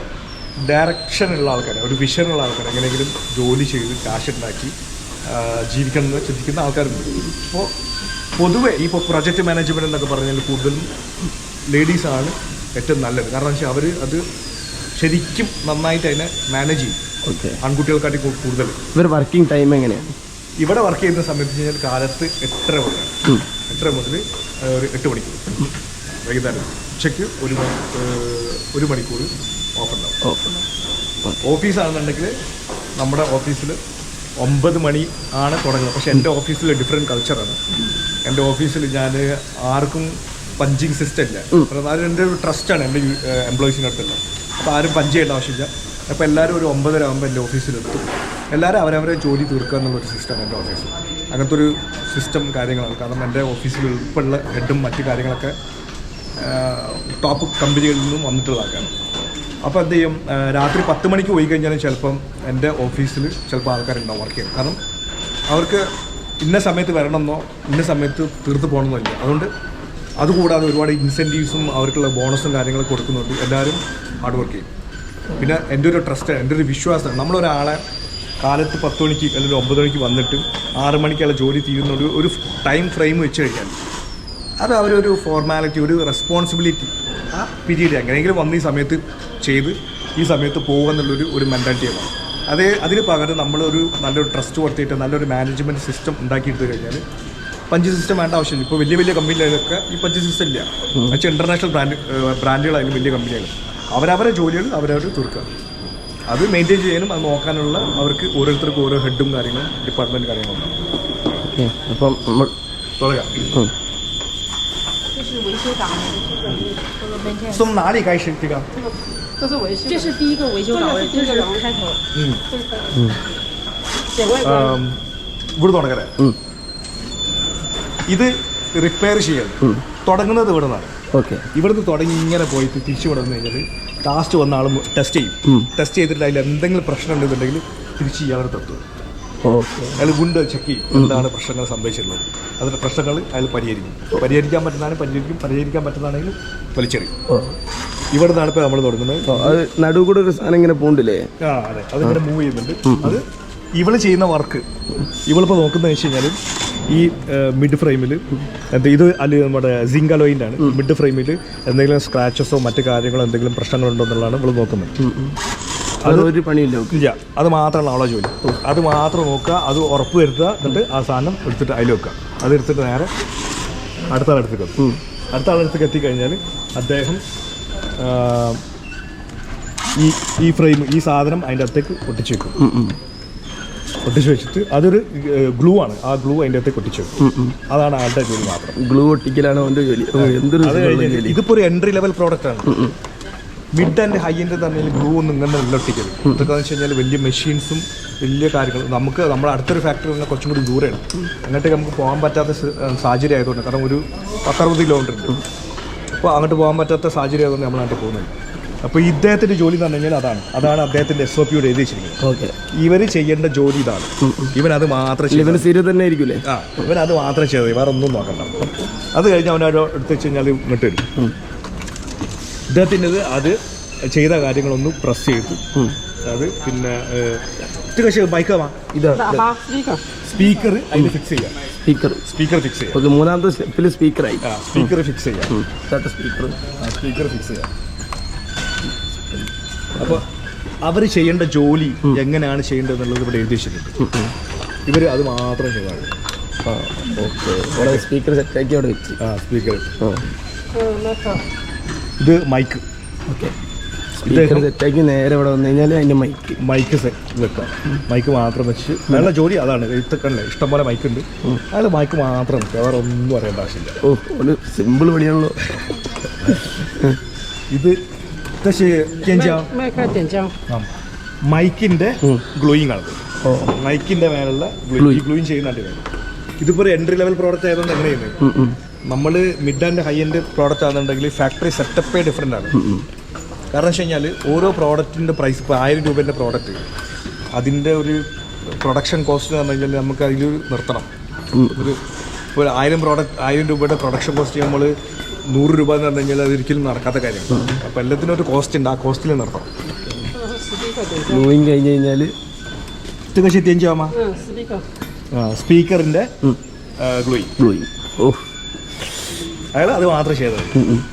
[SPEAKER 2] ഡയറക്ഷൻ ഉള്ള ആൾക്കാർ ഒരു ഉള്ള ആൾക്കാർ എങ്ങനെയെങ്കിലും ജോലി ചെയ്ത് കാശ് ഉണ്ടാക്കി ജീവിക്കണം എന്ന് ചിന്തിക്കുന്ന ആൾക്കാരുണ്ട് ഇപ്പോൾ പൊതുവെ ഇപ്പോൾ പ്രൊജക്റ്റ് മാനേജ്മെൻ്റ് എന്നൊക്കെ പറഞ്ഞാൽ കൂടുതലും ലേഡീസാണ് ഏറ്റവും നല്ലത് കാരണം വെച്ചാൽ അവർ അത് ശരിക്കും നന്നായിട്ട് അതിനെ മാനേജ് ചെയ്യും ഓക്കെ ആൺകുട്ടികൾക്കാട്ടി കൂടുതൽ
[SPEAKER 1] ഇവർ വർക്കിംഗ് ടൈം എങ്ങനെയാണ്
[SPEAKER 2] ഇവിടെ വർക്ക് ചെയ്യുന്ന സമയത്ത് കഴിഞ്ഞാൽ കാലത്ത് എട്ടര മുതലാണ് എട്ടര മുതൽ ഒരു എട്ട് മണിക്കൂർ വൈകുന്നേരം ഉച്ചയ്ക്ക് ഒരു ഒരു മണിക്കൂർ ഓഫ് ഉണ്ടാവും ഉണ്ടാവും ഓഫീസാണെന്നുണ്ടെങ്കിൽ നമ്മുടെ ഓഫീസിൽ ഒമ്പത് മണി ആണ് തുടങ്ങുന്നത് പക്ഷേ എൻ്റെ ഓഫീസിൽ ഡിഫറെൻറ്റ് കൾച്ചറാണ് എൻ്റെ ഓഫീസിൽ ഞാൻ ആർക്കും പഞ്ചിങ് സിസ്റ്റം ഇല്ല പ്രധാനം എൻ്റെ ഒരു ട്രസ്റ്റാണ് എൻ്റെ എംപ്ലോയീസിനടുത്തുള്ള അപ്പോൾ ആരും പഞ്ച് ചെയ്യേണ്ട ആവശ്യമില്ല അപ്പോൾ എല്ലാവരും ഒരു ഒമ്പതര ആകുമ്പോൾ എൻ്റെ ഓഫീസിലെത്തും എല്ലാവരും അവരവരെ ജോലി തീർക്കുക എന്നുള്ളൊരു സിസ്റ്റമാണ് എൻ്റെ ഓഫീസ് അങ്ങനത്തെ ഒരു സിസ്റ്റം കാര്യങ്ങളാണ് കാരണം എൻ്റെ ഓഫീസിൽ ഉൾപ്പെടെയുള്ള ഹെഡും മറ്റു കാര്യങ്ങളൊക്കെ ടോപ്പ് കമ്പനികളിൽ നിന്നും വന്നിട്ടുള്ള ആൾക്കാണ് അപ്പോൾ എന്ത് ചെയ്യും രാത്രി പത്ത് മണിക്ക് പോയി കഴിഞ്ഞാൽ ചിലപ്പം എൻ്റെ ഓഫീസിൽ ചിലപ്പോൾ ആൾക്കാരുണ്ടാവും വർക്ക് ചെയ്യും കാരണം അവർക്ക് ഇന്ന സമയത്ത് വരണമെന്നോ ഇന്ന സമയത്ത് തീർത്ത് പോകണമെന്നോ ഇല്ല അതുകൊണ്ട് അതുകൂടാതെ ഒരുപാട് ഇൻസെൻറ്റീവ്സും അവർക്കുള്ള ബോണസും കാര്യങ്ങളും കൊടുക്കുന്നുണ്ട് എല്ലാവരും ഹാർഡ് വർക്ക് ചെയ്യും പിന്നെ എൻ്റെ ഒരു ട്രസ്റ്റ് എൻ്റെ ഒരു വിശ്വാസം നമ്മളൊരാളെ കാലത്ത് പത്ത് മണിക്ക് അല്ലെങ്കിൽ ഒമ്പത് മണിക്ക് വന്നിട്ട് ആറ് മണിക്കുള്ള ജോലി തീരുന്ന ഒരു ടൈം ഫ്രെയിം വെച്ച് കഴിഞ്ഞാൽ അത് അവരൊരു ഫോർമാലിറ്റി ഒരു റെസ്പോൺസിബിലിറ്റി ആ പീരീഡ് എങ്ങനെയെങ്കിലും വന്ന് ഈ സമയത്ത് ചെയ്ത് ഈ സമയത്ത് പോകുക എന്നുള്ളൊരു ഒരു ആണ് അതേ അതിന് പകരം നമ്മളൊരു നല്ലൊരു ട്രസ്റ്റ് കൊടുത്തിട്ട് നല്ലൊരു മാനേജ്മെൻറ്റ് സിസ്റ്റം ഉണ്ടാക്കിയെടുത്തു കഴിഞ്ഞാൽ പഞ്ച് സിസ്റ്റം വേണ്ട ആവശ്യമില്ല ഇപ്പോൾ വലിയ വലിയ കമ്പനികളിലൊക്കെ ഈ പഞ്ച് സിസ്റ്റം ഇല്ല പക്ഷേ ഇന്റർനാഷണൽ ബ്രാൻഡ് ബ്രാൻഡുകളായാലും വലിയ കമ്പനികൾ അവരവരെ ജോലികൾ അവരവർ തീർക്കുക അത് മെയിൻറ്റെയിൻ ചെയ്യാനും അത് നോക്കാനുള്ള അവർക്ക് ഓരോരുത്തർക്കും ഓരോ ഹെഡും കാര്യങ്ങളും ഡിപ്പാർട്ട്മെൻറ്റ് കാര്യങ്ങളും ഉണ്ടാവും അപ്പം നമ്മൾ തുടങ്ങാം തുടങ്ങണേ ഇത് റിപ്പയർ ചെയ്യണം തുടങ്ങുന്നത് ഇവിടെ നിന്നാണ് ഓക്കെ ഇവിടുന്ന് തുടങ്ങി ഇങ്ങനെ പോയിട്ട് തിരിച്ചു ഇവിടെ കഴിഞ്ഞാൽ കാസ്റ്റ് വന്ന ആളും ടെസ്റ്റ് ചെയ്യും ടെസ്റ്റ് ചെയ്തിട്ട് അതിൽ എന്തെങ്കിലും പ്രശ്നം ഉണ്ടെന്നുണ്ടെങ്കിൽ തിരിച്ച് ഇയാളുടെ തത്വം അയാൾ ഗുണ്ട് ചെക്ക് ചെയ്യും എന്താണ് പ്രശ്നങ്ങൾ സംഭവിച്ചിട്ടുള്ളത് അതിന്റെ പ്രശ്നങ്ങൾ അയാൾ പരിഹരിക്കും പരിഹരിക്കാൻ പറ്റുന്നതാണ് പരിഹരിക്കും പരിഹരിക്കാൻ പറ്റുന്നതാണെങ്കിൽ വലിച്ചെറിയും ഇവിടെ നിന്നാണ് ഇപ്പോൾ നമ്മൾ തുടങ്ങുന്നത്
[SPEAKER 1] നടുവ് കൂടെ ഒരു സാധനം ഇങ്ങനെ പോണ്ടില്ലേ
[SPEAKER 2] ആ അതെ അതിങ്ങനെ മൂവ് ചെയ്യുന്നുണ്ട് അത് ഇവൾ ചെയ്യുന്ന വർക്ക് ഇവളിപ്പോൾ നോക്കുന്നത് വെച്ച് കഴിഞ്ഞാൽ ഈ മിഡ് ഫ്രെയിമിൽ എന്താ ഇത് അല്ലെ നമ്മുടെ സിങ്കലോയിൻ്റെ ആണ് മിഡ് ഫ്രെയിമിൽ എന്തെങ്കിലും സ്ക്രാച്ചസോ മറ്റു കാര്യങ്ങളോ എന്തെങ്കിലും പ്രശ്നങ്ങളുണ്ടോ എന്നുള്ളതാണ് ഇവൾ നോക്കുന്നത്
[SPEAKER 1] അത് ഒരു പണിയില്ല
[SPEAKER 2] ഇല്ല അത് മാത്രമാണ് അവളെ ജോലി അത് മാത്രം നോക്കുക അത് ഉറപ്പ് വരുത്തുക എന്നിട്ട് ആ സാധനം എടുത്തിട്ട് അതിൽ വെക്കുക അത് എടുത്തിട്ട് നേരെ അടുത്ത ആളെടുത്തേക്ക് അടുത്ത ആളെടുത്തേക്ക് എത്തിക്കഴിഞ്ഞാൽ അദ്ദേഹം ഈ ഈ ഫ്രെയിം ഈ സാധനം അതിൻ്റെ അടുത്തേക്ക് ഒട്ടിച്ചു വെക്കും ഒട്ടിച്ചു വെച്ചിട്ട് അതൊരു ഗ്ലൂ ആണ് ആ ഗ്ലൂ അതിൻ്റെ അകത്ത് ഒട്ടിച്ചു അതാണ് ആളുടെ ജോലി മാത്രം
[SPEAKER 1] ഗ്ലൂ ഒട്ടിക്കലാണ് അവൻ്റെ ജോലി എന്തൊരു
[SPEAKER 2] ഇതിപ്പോ ഒരു എൻട്രി ലെവൽ പ്രോഡക്റ്റ് ആണ് മിഡ് ആൻഡ് ഹൈ എൻഡ് തന്നെ ഗ്ലൂ ഒന്നും ഇങ്ങനെ ഒട്ടിക്കരുത് ഇതൊക്കെ വെച്ച് കഴിഞ്ഞാൽ വലിയ മെഷീൻസും വലിയ കാര്യങ്ങളും നമുക്ക് നമ്മുടെ അടുത്തൊരു ഫാക്ടറി തന്നെ കുറച്ചും കൂടി ദൂരെയാണ് അങ്ങോട്ട് നമുക്ക് പോകാൻ പറ്റാത്ത സാഹചര്യം ആയതുകൊണ്ട് കാരണം ഒരു പത്തറുപത് കിലോമീറ്റർ ഉണ്ട് അപ്പോൾ അങ്ങോട്ട് പോകാൻ പറ്റാത്ത സാഹചര്യം ആയതുകൊണ്ട് നമ്മൾ അങ്ങോട്ട് പോകുന്നില്ല അപ്പോൾ ഇദ്ദേഹത്തിന്റെ ജോലി എന്ന് പറഞ്ഞു കഴിഞ്ഞാൽ അതാണ് അതാണ് അദ്ദേഹത്തിന്റെ എസ് ഒ പിയോട് എഴുതിയിരിക്കുന്നത് ഓക്കെ ഇവര് ചെയ്യേണ്ട ജോലി ഇതാണ് ഇവൻ അത് മാത്രം ചെയ്തു.
[SPEAKER 1] ഇവന് സീരിയസ് തന്നെ ആയിരിക്കൂലേ
[SPEAKER 2] ആ ഇവൻ അത് മാത്രം ചെയ്തത് വേറെ ഒന്നും നോക്കണ്ട അത് കഴിഞ്ഞ് അവൻ അവിടെ എടുത്ത് വെച്ച് കഴിഞ്ഞാൽ ഇങ്ങോട്ട് വരും ഇദ്ദേഹത്തിൻ്റെത് അത് ചെയ്ത കാര്യങ്ങളൊന്നും പ്രസ് ചെയ്തു അത് പിന്നെ ഏഹ്, മൈക്ക് ഇതാ സ്പീക്കർ അതിൽ ഫിക്സ് ചെയ്യാം സ്പീക്കർ സ്പീക്കർ ഫിക്സ്
[SPEAKER 1] ചെയ്യാം മൂന്നാമത്തെ സ്റ്റെപ്പിൽ സ്പീക്കറായി
[SPEAKER 2] സ്പീക്കർ ഫിക്സ് ചെയ്യാം സ്പീക്കർ സ്പീക്കർ ഫിക്സ് ചെയ്യാം അപ്പോൾ അവർ ചെയ്യേണ്ട ജോലി എങ്ങനെയാണ് ചെയ്യേണ്ടത് എന്നുള്ളത് ഇവിടെ എഴുതി വെച്ചിട്ടുണ്ട് ഇവർ അത് മാത്രം ചെയ്താണ്
[SPEAKER 1] സ്പീക്കർ അവിടെ
[SPEAKER 2] ആ സ്പീക്കർ ഇത് മൈക്ക് ഓക്കെ
[SPEAKER 1] സ്പീക്കർ സെറ്റാക്കി നേരെ ഇവിടെ വന്നു കഴിഞ്ഞാൽ അതിൻ്റെ മൈക്ക്
[SPEAKER 2] മൈക്ക് സെറ്റ് വെക്കാം മൈക്ക് മാത്രം വെച്ച് നല്ല ജോലി അതാണ് എഴുത്തക്കണല്ലേ ഇഷ്ടംപോലെ മൈക്ക് ഉണ്ട് അയാൾ മൈക്ക് മാത്രം വെക്കുക വേറെ ഒന്നും അറിയേണ്ട ആവശ്യമില്ല ഓ
[SPEAKER 1] ഒരു സിമ്പിൾ പണിയാണല്ലോ
[SPEAKER 2] ഇത് 那是电浆，
[SPEAKER 3] 麦克点浆。ആ
[SPEAKER 2] മൈക്കിന്റെ ഗ്ലൂയിങ് ആണ് മൈക്കിന്റെ മേലുള്ള ഗ്ലൂയിങ് ചെയ്യുന്നുണ്ട് ഇവര്. ഇതിപ്പോ ഒരു എൻട്രി ലെവൽ പ്രോഡക്റ്റ് ആയതുകൊണ്ട് എങ്ങനെ ചെയ്യുന്നത് നമ്മൾ mid and high end product ആണെന്നുണ്ടെങ്കിൽ ഫാക്ടറി സെറ്റപ്പേ ഡിഫറെന്റ് ആണ് കാരണം വെച്ച് കഴിഞ്ഞാൽ ഓരോ പ്രോഡക്റ്റിന്റെ പ്രൈസ് ഇപ്പൊ ആയിരം രൂപന്റെ പ്രോഡക്റ്റ് അതിൻ്റെ ഒരു പ്രൊഡക്ഷൻ കോസ്റ്റ് എന്ന് പറഞ്ഞു കഴിഞ്ഞാൽ നമുക്ക് അതിൽ നിർത്തണം ഒരു ഇപ്പോൾ ആയിരം പ്രോഡക്റ്റ് ആയിരം രൂപയുടെ പ്രൊഡക്ഷൻ കോസ്റ്റ് നമ്മൾ നൂറ് രൂപ എന്ന് പറഞ്ഞു കഴിഞ്ഞാൽ അതൊരിക്കലും നടക്കാത്ത കാര്യമാണ് അപ്പോൾ എല്ലാത്തിനും ഒരു കോസ്റ്റ് ഉണ്ട് ആ കോസ്റ്റിൽ നടത്തണം
[SPEAKER 1] നോയിങ് കഴിഞ്ഞ് കഴിഞ്ഞാൽ
[SPEAKER 2] ഇതൊക്കെ ശരിയാ സ്പീക്കറിൻ്റെ ഗ്ലൂയിങ് ഗ്ലൂയിങ് അയാൾ അത് മാത്രം ചെയ്തത്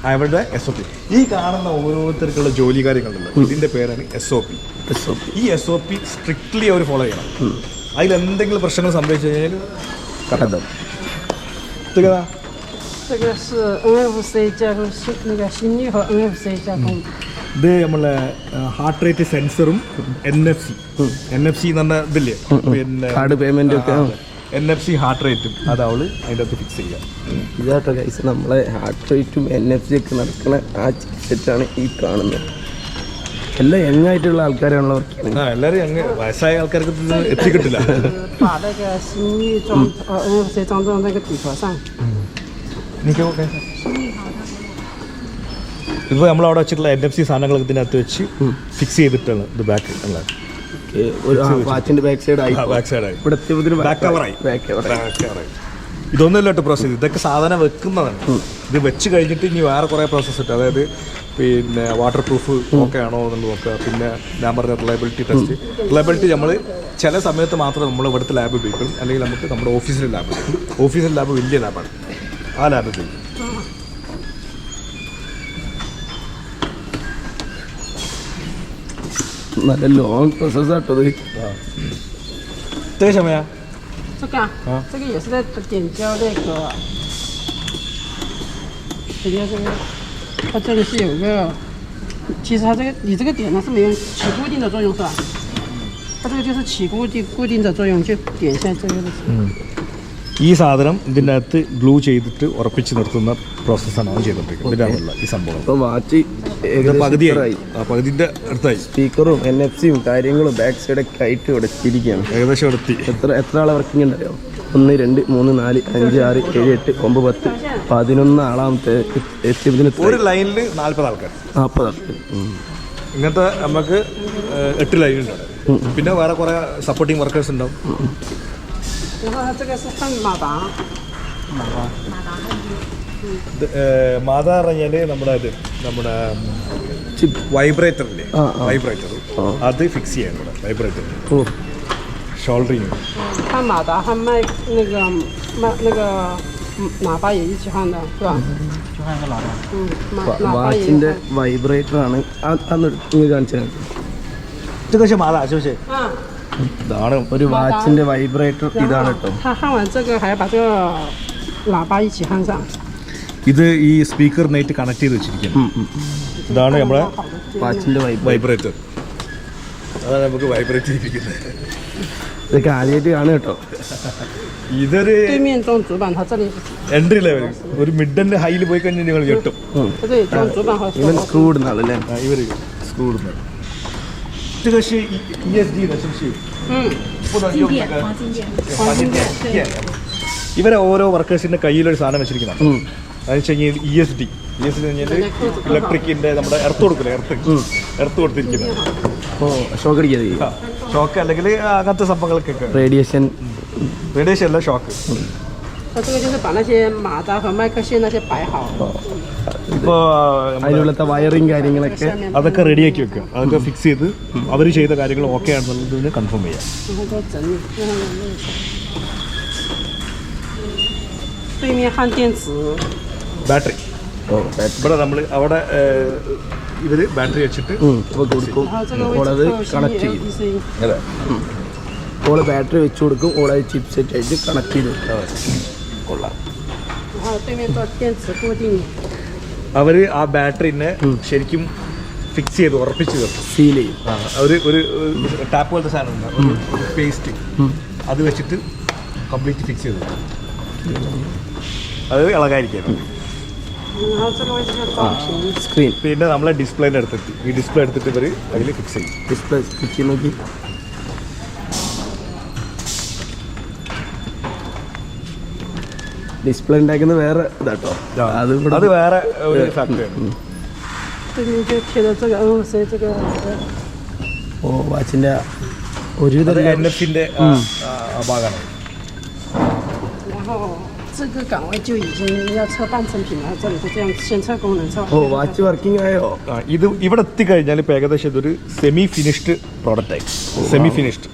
[SPEAKER 2] അയാളുടെ എസ് ഒ പി ഈ കാണുന്ന ഓരോരുത്തർക്കുള്ള ജോലി കാര്യങ്ങളുണ്ടല്ലോ ഇതിന്റെ പേരാണ് S O P S O P ഈ എസ് ഒ പി സ്ട്രിക്ട്ലി അവർ ഫോളോ ചെയ്യണം അതിൽ എന്തെങ്കിലും പ്രശ്നങ്ങൾ സംഭവിച്ചു കഴിഞ്ഞാൽ കട്ടം 这个呢？
[SPEAKER 3] 这个是 NFC 加工心那个心率和 NFC 加工。
[SPEAKER 2] ഇത് നമ്മളെ ഹാർട്ട് റേറ്റ് സെൻസറും N F C N F C എന്ന് പറഞ്ഞ ഇതില്ലേ
[SPEAKER 1] പിന്നെ കാർഡ് പേയ്മെന്റ് ഒക്കെ
[SPEAKER 2] എൻ എഫ് സി ഹാർട്ട് റേറ്റും അതവള് അതിൻ്റെ അകത്ത് ഫിക്സ് ചെയ്യാം
[SPEAKER 1] ഇതാട്ടോ ഗൈസ് നമ്മളെ ഹാർട്ട് റേറ്റും എൻ എഫ് സി ഒക്കെ നടക്കുന്ന ആ സെറ്റാണ് ഈ കാണുന്നത് എല്ലാം യങ് ആയിട്ടുള്ള ആൾക്കാരാണല്ലോ
[SPEAKER 2] എല്ലാവരും അങ്ങ് വയസ്സായ ആൾക്കാർക്ക് എത്തിക്കിട്ടില്ല 把那个新意装呃那个谁装到那个底壳上，എനിക്ക് നമ്മൾ അവിടെ വെച്ചിട്ടുള്ള എൻ എഫ് സി സാധനങ്ങളൊക്കെ ഇതിനകത്ത് വെച്ച് ഫിക്സ് ചെയ്തിട്ടാണ് ഇത് ബാക്ക് ഉള്ളത്
[SPEAKER 1] ഒരു വാച്ചിന്റെ ബാക്ക് സൈഡ് ആയി
[SPEAKER 2] ബാക്ക് ആയി.
[SPEAKER 1] ആയി.
[SPEAKER 2] പ്രോസസ്സ് ഇതൊക്കെ സാധനം വെക്കുന്നതാണ് ഇത് വെച്ച് കഴിഞ്ഞിട്ട് ഇനി വേറെ കുറേ പ്രോസസ്സ് ഉണ്ട് അതായത് പിന്നെ വാട്ടർ പ്രൂഫ് ഒക്കെ ആണോ എന്ന് നോക്കുക പിന്നെ ഞാൻ പറഞ്ഞ റിലയബിലിറ്റി ടെസ്റ്റ് റിലയബിലിറ്റി നമ്മൾ ചില സമയത്ത് മാത്രമേ നമ്മൾ ഇവിടുത്തെ ലാബ് ഉപയോഗിക്കും അല്ലെങ്കിൽ നമുക്ക് നമ്മുടെ ഓഫീസിലെ ലാബ് ഓഫീസിലെ ലാബ് വലിയ ലാബാണ് ആ ലാബ് ഉപയോഗിക്കും
[SPEAKER 1] നല്ല ലോങ് പ്രോസസ് ആട്ടോ ഇത്
[SPEAKER 2] ക്ഷമയാ
[SPEAKER 3] 这个，啊，这个也是在点胶那个，点胶这个。它这里是有个，其实它这个你这个点呢是没有起固定的作用是吧？它这个就是起固定固定的作用，就点一下这个。嗯。
[SPEAKER 2] ഈ സാധനം ഇതിൻ്റെ അകത്ത് ഗ്ലൂ ചെയ്തിട്ട് ഉറപ്പിച്ച് നിർത്തുന്ന പ്രോസസ്സാണ് അവൻ ചെയ്തോണ്ടിരിക്കുന്നത് ഇതിൻ്റെ അകത്തുള്ള ഈ സംഭവം അപ്പോൾ വാച്ച് പകുതിയായി ആ പകുതിൻ്റെ അടുത്തായി
[SPEAKER 1] സ്പീക്കറും എൻ എഫ് സിയും കാര്യങ്ങളും ബാക്ക് സൈഡൊക്കെ ആയിട്ട് ഇവിടെ
[SPEAKER 2] ഏകദേശം എത്തി എത്ര എത്ര ആളെ വർക്കിംഗ് ഉണ്ടായോ
[SPEAKER 1] ഒന്ന് രണ്ട് മൂന്ന് നാല് അഞ്ച് ആറ് ഏഴ് എട്ട് ഒമ്പത് പത്ത് പതിനൊന്ന് ആളാമത്തെ
[SPEAKER 2] ഒരു ലൈനിൽ നാൽപ്പത് ആൾക്കാർ നാൽപ്പത് ആൾക്കാർ ഇങ്ങനത്തെ നമുക്ക് എട്ട് ലൈൻ ഉണ്ടാവും പിന്നെ വേറെ കുറെ സപ്പോർട്ടിങ് വർക്കേഴ്സ് ഉണ്ടാവും മാതാ പറഞ്ഞാല് നമ്മുടെ ഇത് നമ്മുടെ വൈബ്രേറ്ററില്ലേ വൈബ്രേറ്റർ അത് ഫിക്സ് ചെയ്യാൻ കൂടെ വൈബ്രേറ്റർ shouldering。
[SPEAKER 3] 换马达，换麦那个麦那个喇叭也一起换的，是吧？
[SPEAKER 1] 换个喇叭。嗯，喇叭也。വാച്ചിന്റെ വൈബ്രേറ്റർ ആണ് അന്ന് കാണിച്ചു 这个是马达是不是？嗯。ഇതാണ് ഒരു വാച്ചിന്റെ വൈബ്രേറ്റർ ഇതാണ് കേട്ടോ
[SPEAKER 3] 他焊完这个还要把这个喇叭一起焊上
[SPEAKER 2] ，ഇത് ഈ സ്പീക്കറിനായിട്ട് കണക്ട് ചെയ്ത് വെച്ചിരിക്കുന്നത് ഇതാണ് നമ്മുടെ 好的。
[SPEAKER 1] വാച്ചിന്റെ വൈബ്രേറ്റർ വൈബ്രേറ്റർ
[SPEAKER 2] അതാണ് നമുക്ക് വൈബ്രേറ്റ് ചെയ്തിരിക്കുന്നത്
[SPEAKER 1] ഇതൊക്കെ ആദ്യമായിട്ട് കാണും കേട്ടോ
[SPEAKER 2] ഇതൊരു
[SPEAKER 3] 对面装主板，它这里是
[SPEAKER 2] എൻട്രി ലെവൽ ഒരു മിഡ് ആൻഡ് ഹൈയിൽ പോയി നിങ്ങൾ കെട്ടും
[SPEAKER 3] 不对，装主板和锁
[SPEAKER 1] ഇവൻ 口。സ്ക്രൂ ഇടുന്നാളല്ലേ
[SPEAKER 2] സാധനം വെച്ചിരിക്കുന്നതാണ് ഉം. വെച്ച് കഴിഞ്ഞാൽ E S D E S D കഴിഞ്ഞാൽ ഇലക്ട്രിക്കിന്റെ നമ്മുടെ എർത്ത് കൊടുക്കില്ല എർത്ത് എർത്ത് കൊടുത്തിരിക്കുന്നത്
[SPEAKER 1] അപ്പോൾ ഷോക്ക് അടിക്കാതെ
[SPEAKER 2] ഷോക്ക് അല്ലെങ്കിൽ അങ്ങനത്തെ സംഭവങ്ങൾക്കൊക്കെ റേഡിയേഷൻ റേഡിയേഷൻ അല്ല ഷോക്ക്
[SPEAKER 1] ഇപ്പോൾ അതിനുള്ളത്തെ വയറിങ് കാര്യങ്ങളൊക്കെ
[SPEAKER 2] അതൊക്കെ റെഡിയാക്കി വെക്കുക അതൊക്കെ ഫിക്സ് ചെയ്ത് അവർ ചെയ്ത കാര്യങ്ങൾ ഓക്കെ ആണെന്നുള്ളതിന് കൺഫേം ചെയ്യാം ബാറ്ററി ഇവിടെ നമ്മൾ അവിടെ ഇവര് ബാറ്ററി വെച്ചിട്ട്
[SPEAKER 3] കൊടുക്കും അത് കണക്ട് ചെയ്യും അതെ
[SPEAKER 1] ഓള് ബാറ്ററി വെച്ച് കൊടുക്കും ഓളത് ചിപ്പ് സെറ്റ് ആയിട്ട് കണക്ട് ചെയ്ത് കൊള്ളാം
[SPEAKER 2] അവര് ആ ബാറ്ററിനെ ശരിക്കും ഫിക്സ് ചെയ്ത് ഉറപ്പിച്ച് തീർക്കും സീൽ ചെയ്യും ഒരു ഒരു ടാപ്പ് പോലത്തെ സാധനം പേസ്റ്റ് അത് വെച്ചിട്ട് കംപ്ലീറ്റ് ഫിക്സ് ചെയ്ത് അത് ഇളകായിരിക്കും സ്ക്രീൻ പിന്നെ നമ്മളെ ഡിസ്പ്ലേൻ്റെ അടുത്തെത്തി ഈ ഡിസ്പ്ലേ എടുത്തിട്ട് ഇവര് അതിൽ ഫിക്സ് ചെയ്യും
[SPEAKER 1] ഡിസ്പ്ലേ ഫിക്സ് ചെയ്ത് നോക്കി ഡിസ്പ്ലേ ഉണ്ടാക്കുന്നത് വേറെ ഇതാട്ടോ
[SPEAKER 2] അത് അത് വേറെ ഒരു
[SPEAKER 1] ഓ വാച്ചിന്റെ
[SPEAKER 2] ഒരുവിധ ഭാഗമാണ്
[SPEAKER 3] 这个岗位就已经要测半成品了，这里是这样先测功能，测。
[SPEAKER 1] ഓ വാച്ച് വർക്കിംഗ് ആയോ
[SPEAKER 2] ആ ഇത് ഇവിടെ എത്തിക്കഴിഞ്ഞാൽ ഇപ്പോൾ ഏകദേശം ഇതൊരു സെമി ഫിനിഷ്ഡ് പ്രോഡക്റ്റ് ആയി സെമി ഫിനിഷ്ഡ്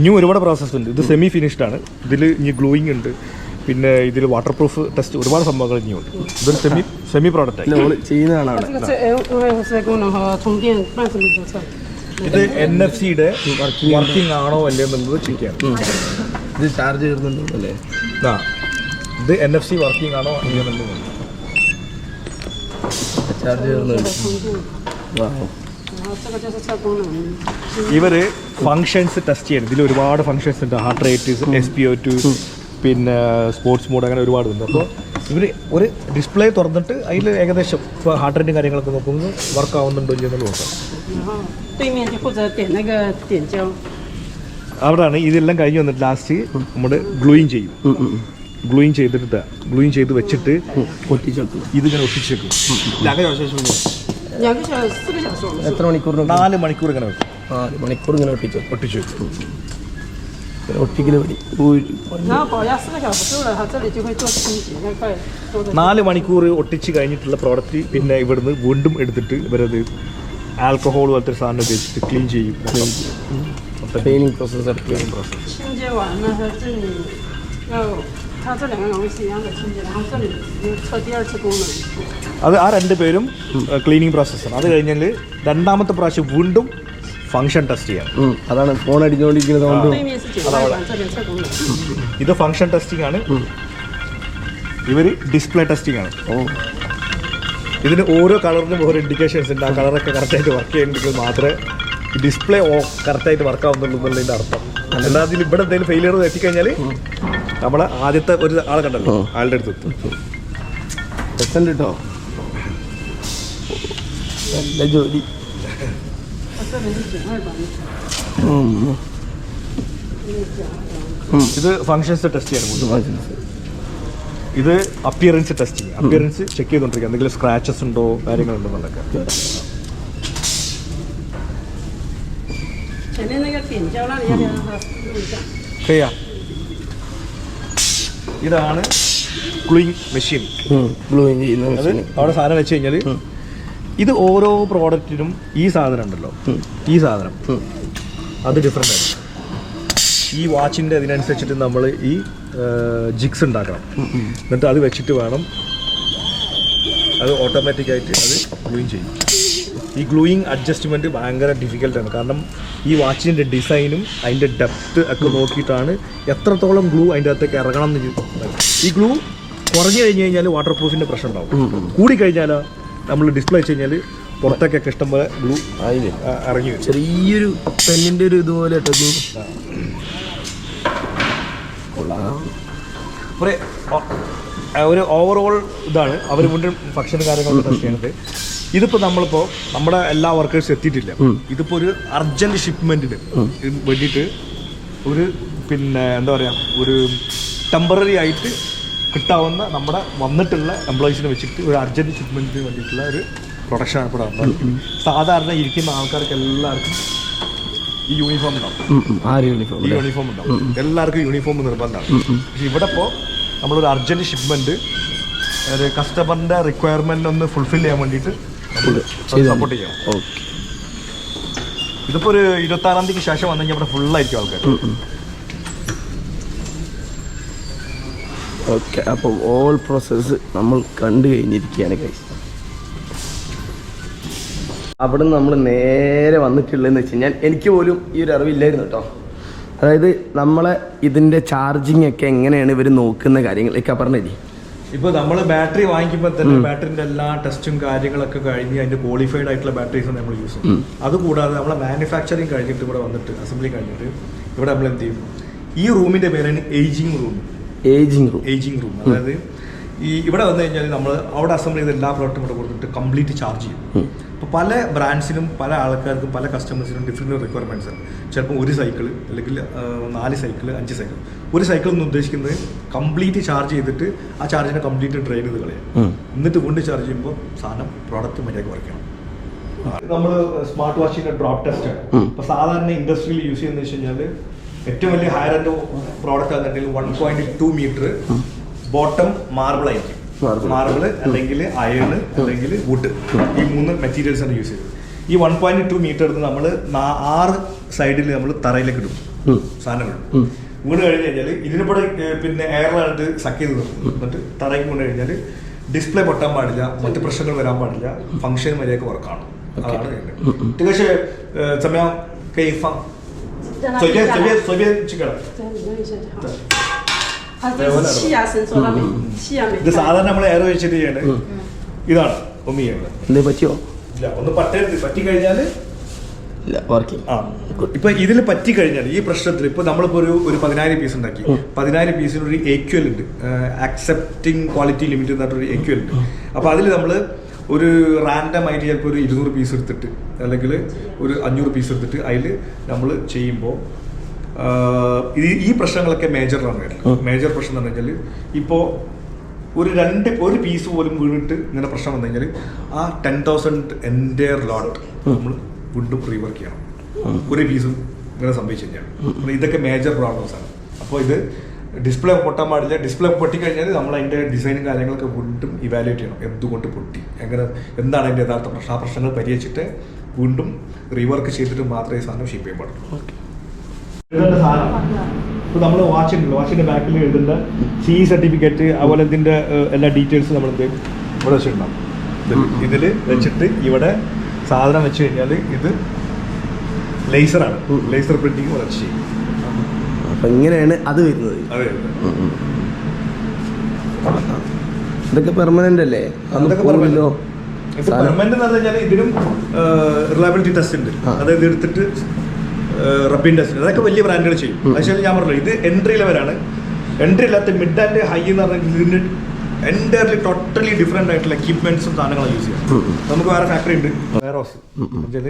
[SPEAKER 2] ഇനി ഒരുപാട് പ്രോസസ്സ് ഉണ്ട് ഇത് സെമി ഫിനിഷ്ഡ് ആണ് ഇതിൽ ഇനി ഗ്ലോയിങ് ഉണ്ട് പിന്നെ ഇതിൽ വാട്ടർ പ്രൂഫ് ടെസ്റ്റ് ഒരുപാട് സംഭവങ്ങൾ ഇനിയുണ്ട് ഇതൊരു സെമി സെമി പ്രോഡക്റ്റ് ആയി നമ്മള്
[SPEAKER 1] ചെയ്യുന്നതാണ് 它这个
[SPEAKER 3] 测 LVS 功能和充电半成品的测。
[SPEAKER 2] ഇത് എൻ എഫ് സിയുടെ വർക്കിംഗ് ആണോ അല്ലേ എന്നുള്ളത് ചെക്ക്
[SPEAKER 1] ഇത് ചാർജ് ചെയ്യുന്നുണ്ടോ അല്ലേ
[SPEAKER 2] ആ ഇത് എൻ എഫ് സി വർക്കിംഗ് ആണോ ഇവര് ഫങ്ഷൻസ് ടെസ്റ്റ് ചെയ്യണം ഇതിൽ ഒരുപാട് ഫങ്ഷൻസ് ഉണ്ട് heart rate S P O two പിന്നെ സ്പോർട്സ് മോഡ് അങ്ങനെ ഒരുപാട് ഉണ്ട് അപ്പോൾ ഇവർ ഒരു ഡിസ്പ്ലേ തുറന്നിട്ട് അതിൽ ഏകദേശം ഇപ്പോൾ ഹാർട്ട് റേറ്റും കാര്യങ്ങളൊക്കെ നോക്കുന്നു വർക്ക് ആവുന്നുണ്ടോ ഇല്ലെന്നുള്ള
[SPEAKER 3] നോക്കാം
[SPEAKER 2] അവിടെയാണ് ഇതെല്ലാം കഴിഞ്ഞ് വന്നിട്ട് ലാസ്റ്റ് നമ്മൾ ഗ്ലൂയിങ് ചെയ്യും ഗ്ലൂയിങ് ചെയ്തിട്ട് ഗ്ലൂയിങ് ചെയ്ത് വെച്ചിട്ട് ഇതിങ്ങനെ ഒട്ടിച്ചേക്കും എത്ര മണിക്കൂർ നാല് മണിക്കൂർ ഇങ്ങനെ വെക്കും നാല് മണിക്കൂർ ഇങ്ങനെ ഒട്ടിച്ചു ഒട്ടിച്ചു വെക്കും ഒട്ടിക്കൽ നാല് മണിക്കൂർ ഒട്ടിച്ച് കഴിഞ്ഞിട്ടുള്ള പ്രോഡക്റ്റ് പിന്നെ ഇവിടുന്ന് വീണ്ടും എടുത്തിട്ട് ഇവരത് ആൽക്കഹോൾ പോലത്തെ സാധനം ഉപയോഗിച്ചിട്ട് ക്ലീൻ ചെയ്യും
[SPEAKER 1] ക്ലീനിങ് പ്രോസസ്സ് ക്ലീനിങ് പ്രോസസ്സ്
[SPEAKER 3] 它这两个容器，两个清洁，然后这里有测第二次功能。
[SPEAKER 2] അത് ആ രണ്ട് പേരും ക്ലീനിങ് പ്രോസസ്സ് അത് കഴിഞ്ഞാൽ രണ്ടാമത്തെ പ്രാവശ്യം വീണ്ടും ഫംഗ്ഷൻ ടെസ്റ്റ് ചെയ്യണം
[SPEAKER 1] അതാണ് ഫോൺ അടിച്ചുകൊണ്ടിരിക്കുന്ന ഇത്
[SPEAKER 3] 对面是九万碗，这里测功能。
[SPEAKER 2] ഇത് ഫംഗ്ഷൻ ടെസ്റ്റിംഗ് ആണ് ഇവർ ഡിസ്പ്ലേ ടെസ്റ്റിംഗ് ആണ് ഓ ഇതിന് ഓരോ കളറിനും ഓരോ ഇൻഡിക്കേഷൻസ് ഉണ്ട് ആ കളറൊക്കെ കറക്റ്റായിട്ട് വർക്ക് ചെയ്യുന്നുണ്ടെങ്കിൽ മാത്രമേ ഡിസ്പ്ലേ കറക്റ്റായിട്ട് വർക്ക് ആവുന്നുള്ളൂ എന്നുള്ളതിൻ്റെ അർത്ഥം അല്ലാതെ ഇതിൽ ഇവിടെ എന്തെങ്കിലും ഫെയിലിയർ എത്തിക്കഴിഞ്ഞാൽ നമ്മളെ ആദ്യത്തെ ഒരു ആളെ കണ്ടല്ലോ ആളുടെ അടുത്ത്
[SPEAKER 1] എത്തണ്ട് കേട്ടോ നല്ല ജോലി
[SPEAKER 2] ഇത് ഫങ്ഷൻസ് ടെസ്റ്റ് ചെയ്യാൻ ഇത് അപ്പിയറൻസ് ടെസ്റ്റ് ചെയ്യും അപ്പിയറൻസ് ചെക്ക് ചെയ്തുകൊണ്ടിരിക്കുക എന്തെങ്കിലും സ്ക്രാച്ചസ് ഉണ്ടോ കാര്യങ്ങളുണ്ടോ എന്നൊക്കെ ചെയ്യാം ഇതാണ് ഗ്ലൂയിങ് മെഷീൻ
[SPEAKER 1] ഗ്ലൂയിങ് ചെയ്യുന്ന
[SPEAKER 2] അവിടെ സാധനം വെച്ച് കഴിഞ്ഞാൽ ഇത് ഓരോ പ്രോഡക്റ്റിനും ഈ സാധനം ഉണ്ടല്ലോ ഈ സാധനം അത് ഡിഫറെൻ്റ് ആണ് ഈ വാച്ചിൻ്റെ അതിനനുസരിച്ചിട്ട് നമ്മൾ ഈ ജിക്സ് ഉണ്ടാക്കണം എന്നിട്ട് അത് വെച്ചിട്ട് വേണം അത് ഓട്ടോമാറ്റിക്കായിട്ട് അത് ക്ലീൻ ചെയ്യും ഈ ഗ്ലൂയിങ് അഡ്ജസ്റ്റ്മെൻറ്റ് ഭയങ്കര ഡിഫിക്കൽട്ടാണ് കാരണം ഈ വാച്ചിൻ്റെ ഡിസൈനും അതിൻ്റെ ഡെപ്ത്ത് ഒക്കെ നോക്കിയിട്ടാണ് എത്രത്തോളം ഗ്ലൂ അതിൻ്റെ അകത്തേക്ക് ഇറങ്ങണം എന്ന് ഈ ഗ്ലൂ കുറഞ്ഞു കഴിഞ്ഞ് കഴിഞ്ഞാൽ വാട്ടർ പ്രൂഫിൻ്റെ പ്രശ്നം ഉണ്ടാവും കൂടി കഴിഞ്ഞാൽ നമ്മൾ ഡിസ്പ്ലേ വെച്ച് കഴിഞ്ഞാൽ പുറത്തേക്കൊക്കെ ഇഷ്ടംപോലെ ഗ്ലൂ ഇറങ്ങി
[SPEAKER 1] ചെറിയൊരു പെണ്ണിൻ്റെ ഒരു ഇതുപോലെ ഗ്ലൂ
[SPEAKER 2] കൊള്ളാം ഒരു ഓവറോൾ ഇതാണ് അവർ വീണ്ടും ഫംഗ്ഷൻ കാര്യങ്ങളൊക്കെ ടെസ്റ്റ് ചെയ്യണത് ഇതിപ്പോൾ നമ്മളിപ്പോൾ നമ്മുടെ എല്ലാ വർക്കേഴ്സ് എത്തിയിട്ടില്ല ഇതിപ്പോൾ ഒരു അർജന്റ് ഷിപ്മെന്റിന് വേണ്ടിയിട്ട് ഒരു പിന്നെ എന്താ പറയുക ഒരു ടെമ്പററി ആയിട്ട് കിട്ടാവുന്ന നമ്മുടെ വന്നിട്ടുള്ള എംപ്ലോയീസിനെ വെച്ചിട്ട് ഒരു അർജന്റ് ഷിപ്മെന്റിന് വേണ്ടിയിട്ടുള്ള ഒരു പ്രൊഡക്ഷൻ ആണ് സാധാരണ ഇരിക്കുന്ന ആൾക്കാർക്ക് എല്ലാവർക്കും ഈ യൂണിഫോം
[SPEAKER 1] ഉണ്ടാവും
[SPEAKER 2] ഈ യൂണിഫോം ഉണ്ടാവും എല്ലാവർക്കും യൂണിഫോം നിർബന്ധമാണ് പക്ഷെ ഇവിടെ ഇപ്പോൾ നമ്മളൊരു അർജൻറ്റ് ഷിപ്മെൻറ്റ് ഒരു കസ്റ്റമറിൻ്റെ റിക്വയർമെൻ്റ് ഒന്ന് ഫുൾഫിൽ ചെയ്യാൻ വേണ്ടിയിട്ട് സപ്പോർട്ട് ചെയ്യാം ഓക്കെ ഇതിപ്പോൾ ഒരു ഇരുപത്താറാം തീയതിക്ക് ശേഷം വന്നെങ്കിൽ അവിടെ ഫുള്ളായിരിക്കും ആൾക്കാർ
[SPEAKER 1] ഓക്കെ അപ്പോൾ ഓൾ പ്രോസസ്സ് നമ്മൾ കണ്ടു കഴിഞ്ഞിരിക്കുകയാണ് കൈ അവിടെ നമ്മൾ നേരെ വന്നിട്ടുള്ളതെന്ന് വെച്ച് കഴിഞ്ഞാൽ എനിക്ക് പോലും ഈ ഒരു അറിവില്ലായിരുന്നു കേട്ടോ അതായത് നമ്മളെ ഇതിന്റെ ചാർജിങ് ഒക്കെ എങ്ങനെയാണ് ഇവർ നോക്കുന്ന കാര്യങ്ങളൊക്കെ പറഞ്ഞേ
[SPEAKER 2] ഇപ്പൊ നമ്മള് ബാറ്ററി വാങ്ങിക്കുമ്പോൾ തന്നെ ബാറ്ററിന്റെ എല്ലാ ടെസ്റ്റും കാര്യങ്ങളൊക്കെ കഴിഞ്ഞ് അതിന്റെ ക്വാളിഫൈഡ് ആയിട്ടുള്ള ബാറ്ററീസ് നമ്മൾ യൂസ് ചെയ്യും അതുകൂടാതെ നമ്മളെ മാനുഫാക്ചറിങ് കഴിഞ്ഞിട്ട് ഇവിടെ വന്നിട്ട് അസംബ്ലി കഴിഞ്ഞിട്ട് ഇവിടെ നമ്മൾ എന്ത് ചെയ്യും ഈ റൂമിന്റെ പേരാണ് ageing room ageing room ageing room അതായത് ഈ ഇവിടെ വന്നു കഴിഞ്ഞാൽ നമ്മൾ അവിടെ അസംബിൾ ചെയ്ത എല്ലാ പ്രോഡക്റ്റും കൂടെ കൊടുത്തിട്ട് കംപ്ലീറ്റ് ചാർജ് ചെയ്യും അപ്പോൾ പല ബ്രാൻഡ്സിനും പല ആൾക്കാർക്കും പല കസ്റ്റമേഴ്സിനും ഡിഫറെൻറ്റ് റിക്വയർമെൻറ്റ്സ് ആണ് ചിലപ്പോൾ ഒരു സൈക്കിൾ അല്ലെങ്കിൽ നാല് സൈക്കിൾ അഞ്ച് സൈക്കിൾ ഒരു സൈക്കിൾ എന്ന് ഉദ്ദേശിക്കുന്നത് കംപ്ലീറ്റ് ചാർജ് ചെയ്തിട്ട് ആ ചാർജിനെ കംപ്ലീറ്റ് ഡ്രൈവ് ചെയ്ത് കളയാം എന്നിട്ട് വീണ്ടും ചാർജ് ചെയ്യുമ്പോൾ സാധനം പ്രോഡക്റ്റ് മര്യാദ കുറയ്ക്കണം നമ്മൾ സ്മാർട്ട് വാച്ചിന്റെ ഡ്രോപ്പ് ടെസ്റ്റ് ആണ് അപ്പോൾ സാധാരണ ഇൻഡസ്ട്രിയിൽ യൂസ് ചെയ്യുന്നത് വെച്ച് കഴിഞ്ഞാൽ ഏറ്റവും വലിയ ഹയർ എൻഡ് പ്രോഡക്റ്റ് ആണെന്നുണ്ടെങ്കിൽ one point two metre bottom marble ആയിരിക്കും മാർബിൾ അല്ലെങ്കിൽ അയൺ അല്ലെങ്കിൽ വുഡ് ഈ മൂന്ന് മെറ്റീരിയൽസ് ആണ് യൂസ് ചെയ്തത് ഈ വൺ പോയിന്റ് ടു മീറ്റർ എടുത്ത് നമ്മൾ ആറ് സൈഡിൽ നമ്മൾ തറയിലേക്ക് ഇടും സാധനങ്ങൾ വീണ് കഴിഞ്ഞ് കഴിഞ്ഞാൽ ഇതിനിപ്പടെ പിന്നെ എയറിലായിട്ട് സക്ക് ചെയ്ത് നിർത്തും എന്നിട്ട് തറയ്ക്ക് വീണ് കഴിഞ്ഞാൽ ഡിസ്പ്ലേ പൊട്ടാൻ പാടില്ല മറ്റ് പ്രശ്നങ്ങൾ വരാൻ പാടില്ല ഫംഗ്ഷൻ വരെയൊക്കെ വർക്കാണ് അതാണ് തികച്ച് സമയം കൈഫ സൊബിയ സൊബിയ സൊബിയ ഇത് സാധാരണ നമ്മൾ എയർ വെച്ചിട്ട് ചെയ്യേണ്ടത് ഇതാണ് ഒന്ന് പറ്റിയോ ഇല്ല ഒന്ന് പറ്റരുത് പറ്റിക്കഴിഞ്ഞാൽ ആ ഇപ്പൊ ഇതിൽ പറ്റി കഴിഞ്ഞാൽ ഈ പ്രശ്നത്തിൽ ഇപ്പൊ നമ്മളിപ്പോ ഒരു പതിനായിരം പീസ് ഉണ്ടാക്കി പതിനായിരം പീസിന് ഒരു എക്വൽ ഉണ്ട് അക്സെപ്റ്റിംഗ് ക്വാളിറ്റി ലിമിറ്റ് എന്ന് പറഞ്ഞൊരു എക്വൽ ഉണ്ട് അപ്പൊ അതിൽ നമ്മൾ ഒരു റാൻഡം ആയിട്ട് ചിലപ്പോൾ ഒരു ഇരുന്നൂറ് പീസ് എടുത്തിട്ട് അല്ലെങ്കിൽ ഒരു അഞ്ഞൂറ് പീസ് എടുത്തിട്ട് അതിൽ നമ്മൾ ചെയ്യുമ്പോൾ ഈ പ്രശ്നങ്ങളൊക്കെ മേജറിലാണ് വരുന്നത് മേജർ പ്രശ്നം എന്ന് വെച്ചാൽ ഇപ്പോ ഇപ്പോൾ ഒരു രണ്ട് ഒരു പീസ് പോലും വീണിട്ട് ഇങ്ങനെ പ്രശ്നം വന്നു കഴിഞ്ഞാൽ ആ ടെൻ തൗസൻഡ് എൻ്റെ ലോട്ട് നമ്മൾ വീണ്ടും റീവർക്ക് ചെയ്യണം ഒരു പീസും ഇങ്ങനെ സംഭവിച്ചു കഴിഞ്ഞാൽ ഇതൊക്കെ മേജർ പ്രോബ്ലംസ് ആണ് അപ്പോൾ ഇത് ഡിസ്പ്ലേ പൊട്ടാൻ പാടില്ല ഡിസ്പ്ലേ പൊട്ടിക്കഴിഞ്ഞാൽ നമ്മൾ അതിൻ്റെ ഡിസൈനും കാര്യങ്ങളൊക്കെ വീണ്ടും ഇവാലുവേറ്റ് ചെയ്യണം എന്തുകൊണ്ട് പൊട്ടി എങ്ങനെ എന്താണ് അതിൻ്റെ യഥാർത്ഥ പ്രശ്നം ആ പ്രശ്നങ്ങൾ പരിഹരിച്ചിട്ട് വീണ്ടും റീവർക്ക് ചെയ്തിട്ട് മാത്രമേ സാധനം ഷിപ്പ് ചെയ്യാൻ പാടുള്ളൂ എഴുതേണ്ട സാധനം ഇപ്പോൾ നമ്മൾ വാച്ച് ഉണ്ടല്ലോ വാച്ചിൻ്റെ ബാക്കിൽ എഴുതേണ്ട സി സർട്ടിഫിക്കറ്റ് അതുപോലെ ഇതിൻ്റെ എല്ലാ ഡീറ്റെയിൽസും നമ്മൾ എന്ത് ഇവിടെ വെച്ചിട്ടുണ്ടാവും ഇതിൽ വെച്ചിട്ട് ഇവിടെ സാധനം വെച്ച് കഴിഞ്ഞാൽ ഇത് ലേസറാണ് ലേസർ പ്രിന്റിങ് വളർച്ച അപ്പം ഇങ്ങനെയാണ് അത് വരുന്നത് ഇതൊക്കെ പെർമനന്റ് അല്ലേ അതൊക്കെ പെർമനന്റ് എന്ന് ഇതിനും റിലയബിലിറ്റി ടെസ്റ്റ് ഉണ്ട് അതായത് എടുത്തിട്ട് റബ്ബിൻ ഡസ്റ്റ് അതൊക്കെ വലിയ ബ്രാൻഡുകൾ ചെയ്യും പക്ഷേ ഞാൻ പറഞ്ഞു ഇത് എൻട്രി ലെവലാണ് എൻട്രി ഇല്ലാത്ത മിഡ് ആൻഡ് ഹൈ എന്ന് പറഞ്ഞാൽ ഇതിന് എൻ്റയർലി ടോട്ടലി ഡിഫറെൻ്റ് ആയിട്ടുള്ള എക്യുപ്മെന്റ്സും സാധനങ്ങളും യൂസ് ചെയ്യാം നമുക്ക് വേറെ ഫാക്ടറി ഉണ്ട് വെയർ ഹൗസ് എന്നുവെച്ചാൽ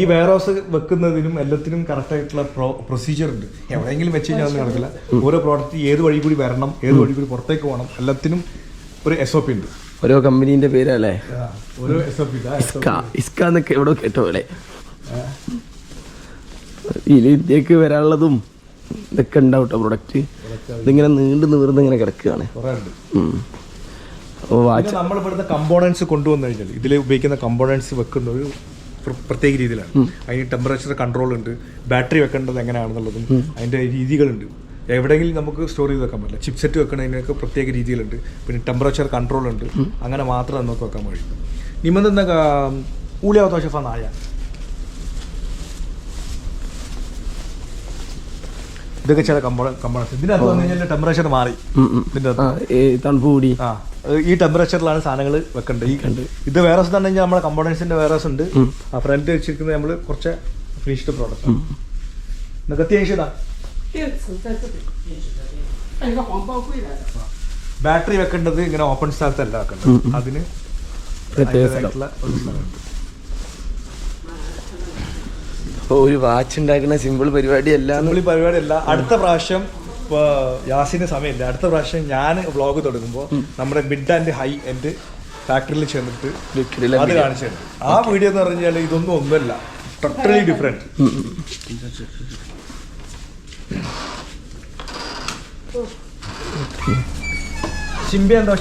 [SPEAKER 2] ഈ വെയർ വെക്കുന്നതിനും എല്ലാത്തിനും കറക്റ്റായിട്ടുള്ള പ്രോ പ്രൊസീജിയർ ഉണ്ട് എവിടെയെങ്കിലും വെച്ച് കഴിഞ്ഞാൽ ഒന്നും നടക്കില്ല ഓരോ പ്രോഡക്റ്റ് ഏത് വഴി കൂടി വരണം ഏത് വഴി കൂടി പുറത്തേക്ക് പോകണം എല്ലാത്തിനും ഒരു എസ് ഒ പി ഉണ്ട് ഓരോ കമ്പനീൻ്റെ പേരല്ലേ ഓരോ എസ് ഒ പി ഇസ്ക ഇസ്ക എന്നൊക്കെ എവിടെ കേട്ടോ ഇവിടെ ഇനി ഇന്ത്യക്ക് വരാനുള്ളതും ഇതൊക്കെ ഉണ്ടാവും കേട്ടോ പ്രൊഡക്റ്റ് ഇതിങ്ങനെ നീണ്ടു നീർന്ന് ഇങ്ങനെ കിടക്കുകയാണ് നമ്മൾ ഇവിടുത്തെ കമ്പോണൻസ് കൊണ്ടുവന്നു കഴിഞ്ഞാൽ ഇതിൽ ഉപയോഗിക്കുന്ന കമ്പോണൻസ് വെക്കുന്ന ഒരു പ്രത്യേക രീതിയിലാണ് അതിന് ടെമ്പറേച്ചർ കൺട്രോൾ ഉണ്ട് ബാറ്ററി വെക്കേണ്ടത് എങ്ങനെയാണെന്നുള്ളതും അതിൻ്റെ രീതികളുണ്ട് എവിടെയെങ്കിലും നമുക്ക് സ്റ്റോർ ചെയ്ത് വെക്കാൻ പറ്റില്ല ചിപ്പ് സെറ്റ് പ്രത്യേക രീതിയിലുണ്ട് പിന്നെ ടെമ്പറേച്ചർ കൺട്രോൾ ഉണ്ട് അങ്ങനെ മാത്രം നമുക്ക് വെക്കാൻ കഴിയൂ നിമെന്താ ഊലാവ ദോശ നായ ഇതൊക്കെ ചില ടെമ്പറേച്ചർ മാറി ഇതിന്റെ ഈ ടെമ്പറേച്ചറിലാണ് സാധനങ്ങൾ വെക്കേണ്ടത് ഈ ഇത് വേറെ കഴിഞ്ഞാൽ നമ്മളെ കമ്പോണൻസിന്റെ വേറെ ഉണ്ട് ആ ഫ്രണ്ട് വെച്ചിരിക്കുന്നത് നമ്മൾ കുറച്ച് ഫിനിഷ്ഡ് പ്രോഡക്റ്റ് നികത്തിയേഷതാ ബാറ്ററി വെക്കേണ്ടത് ഇങ്ങനെ ഓപ്പൺ സ്ഥലത്തല്ല വെക്കേണ്ടത് അതിന് ഒരു സ്ഥലമുണ്ട്. ഒരു വാച്ച് ഉണ്ടാക്കുന്ന സിമ്പിൾ പരിപാടി നമ്മൾ പരിപാടി അല്ല അടുത്ത പ്രാവശ്യം ഇപ്പോൾ യാസിന് സമയമില്ല അടുത്ത പ്രാവശ്യം ഞാൻ വ്ളോഗ് തുടങ്ങുമ്പോൾ നമ്മുടെ മിഡ് ആൻഡ് ഹൈ എൻഡ് ഫാക്ടറിയിൽ ചെന്നിട്ട് അത് കാണിച്ചു ആ വീഡിയോ എന്ന് പറഞ്ഞാൽ ഇതൊന്നും ഒന്നുമല്ല ടോട്ടലി ഡിഫറെന്റ് ചിമ്പിയ എന്താ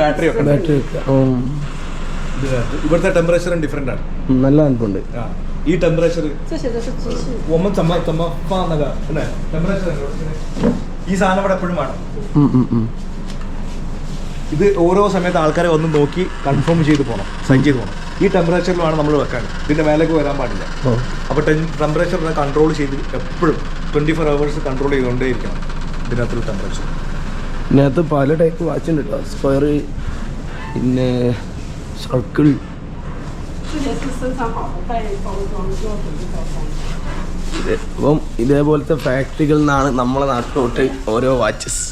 [SPEAKER 2] ബാറ്ററി ഒക്കെ ബാറ്ററി വെക്കാം. ഇവിടുത്തെ ടെമ്പറേച്ചറും ഡിഫറെന്റ് ആണ് നല്ല തണുപ്പുണ്ട് ഈ ടെമ്പറേച്ചർ ടെമ്പറേച്ചർ ഈ സാധനം ഇവിടെ എപ്പോഴും വേണം ഇത് ഓരോ സമയത്ത് ആൾക്കാരെ ഒന്ന് നോക്കി കൺഫേം ചെയ്ത് പോകണം സൈൻ ചെയ്ത് പോകണം ഈ ടെമ്പറേച്ചറിലാണ് നമ്മൾ വെക്കാൻ ഇതിന്റെ മേലേക്ക് വരാൻ പാടില്ല അപ്പോൾ ടെമ്പറേച്ചർ കൺട്രോൾ ചെയ്ത് എപ്പോഴും ട്വന്റി ഫോർ അവേഴ്സ് കൺട്രോൾ ചെയ്തുകൊണ്ടേ ഇരിക്കണം ടെമ്പറേച്ചർ ഇതിനകത്ത് പല ടൈപ്പ് വാച്ച് ഉണ്ട് കേട്ടോ സ്ക്വയർ പിന്നെ സർക്കിൾ ഇപ്പം ഇതേപോലത്തെ ഫാക്ടറികളിൽ നിന്നാണ് നമ്മളെ നാട്ടിലോട്ട് ഓരോ വാച്ചസ്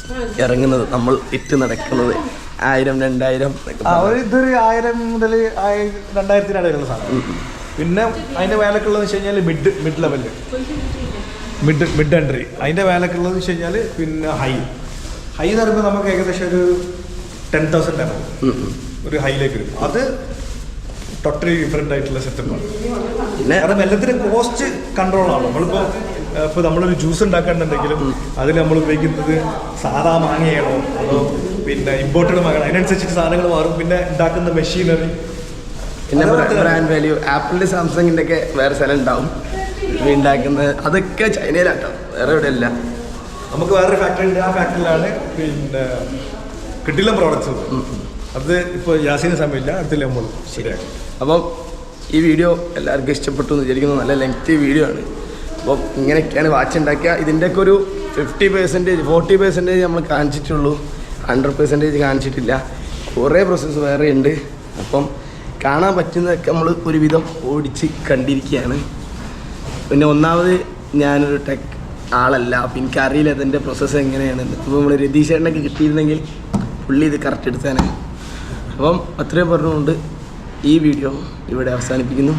[SPEAKER 2] ഇറങ്ങുന്നത് നമ്മൾ ഇറ്റ് നടക്കുന്നത് ആയിരം രണ്ടായിരം ഇതൊരു ആയിരം മുതൽ രണ്ടായിരത്തിനിടയിലുള്ള സാധനം പിന്നെ അതിന്റെ വേലക്കുള്ളതെന്ന് വെച്ച് കഴിഞ്ഞാൽ മിഡ് മിഡ് ലെവലില് മിഡ് മിഡ് എൻട്രി അതിന്റെ വേലക്കുള്ളതെന്ന് വെച്ച് കഴിഞ്ഞാൽ പിന്നെ ഹൈ ഹൈ എന്ന് പറയുമ്പോൾ നമുക്ക് ഏകദേശം ഒരു ടെൻ തൗസൻഡ് ആണ് ഒരു ഹൈലേക്ക് വരും അത് ടോട്ടലി ഡിഫറെൻ്റ് ആയിട്ടുള്ള സെറ്റപ്പാണ് പിന്നെ കാരണം എല്ലാത്തിനും കോസ്റ്റ് കൺട്രോളാണ് നമ്മളിപ്പോൾ ഇപ്പോൾ നമ്മളൊരു ജ്യൂസ് ഉണ്ടാക്കാന്നുണ്ടെങ്കിലും അതിൽ നമ്മൾ ഉപയോഗിക്കുന്നത് സാധാ മാങ്ങയാണോ അതോ പിന്നെ ഇമ്പോർട്ടഡ് മാങ്ങണം അതിനനുസരിച്ചിട്ട് സാധനങ്ങൾ മാറും പിന്നെ ഉണ്ടാക്കുന്ന മെഷീനറി പിന്നെ ബ്രാൻഡ് വാല്യൂ ആപ്പിളിൻ്റെ സാംസങ്ങിൻ്റെ ഒക്കെ വേറെ സ്ഥലം ഉണ്ടാവും ഉണ്ടാക്കുന്നത് അതൊക്കെ ചൈനയിലാട്ടോ വേറെ എവിടെ അല്ല നമുക്ക് വേറൊരു ഫാക്ടറി ഉണ്ട് ആ ഫാക്ടറിയിലാണ് പിന്നെ കിട്ടില്ല പ്രോഡക്റ്റ്സ് അത് ഇപ്പോൾ യാസിന് സമയമില്ല അടുത്തില്ല നമ്മൾ ശരിയാണ് അപ്പം ഈ വീഡിയോ എല്ലാവർക്കും ഇഷ്ടപ്പെട്ടു എന്ന് വിചാരിക്കുന്നു നല്ല ലെങ്തി വീഡിയോ ആണ് അപ്പോൾ ഇങ്ങനെയൊക്കെയാണ് വാച്ച് ഉണ്ടാക്കുക ഇതിൻ്റെയൊക്കെ ഒരു ഫിഫ്റ്റി പെർസെൻറ്റേജ് ഫോർട്ടി പെർസെൻറ്റേജ് നമ്മൾ കാണിച്ചിട്ടുള്ളൂ ഹൺഡ്രഡ് പെർസെൻറ്റേജ് കാണിച്ചിട്ടില്ല കുറേ പ്രോസസ്സ് വേറെ ഉണ്ട് അപ്പം കാണാൻ പറ്റുന്നതൊക്കെ നമ്മൾ ഒരുവിധം ഓടിച്ച് കണ്ടിരിക്കുകയാണ് പിന്നെ ഒന്നാമത് ഞാനൊരു ടെക് ആളല്ല അപ്പം എനിക്കറിയില്ല അതിൻ്റെ പ്രോസസ്സ് എങ്ങനെയാണ് ഇപ്പോൾ നമ്മൾ രതീഷേട്ടനൊക്കെ കിട്ടിയിരുന്നെങ്കിൽ പുള്ളി ഇത് കറക്റ്റ് എടുത്തേനെ അപ്പം അത്രയും പറഞ്ഞുകൊണ്ട് ഈ വീഡിയോ ഇവിടെ അവസാനിപ്പിക്കുന്നു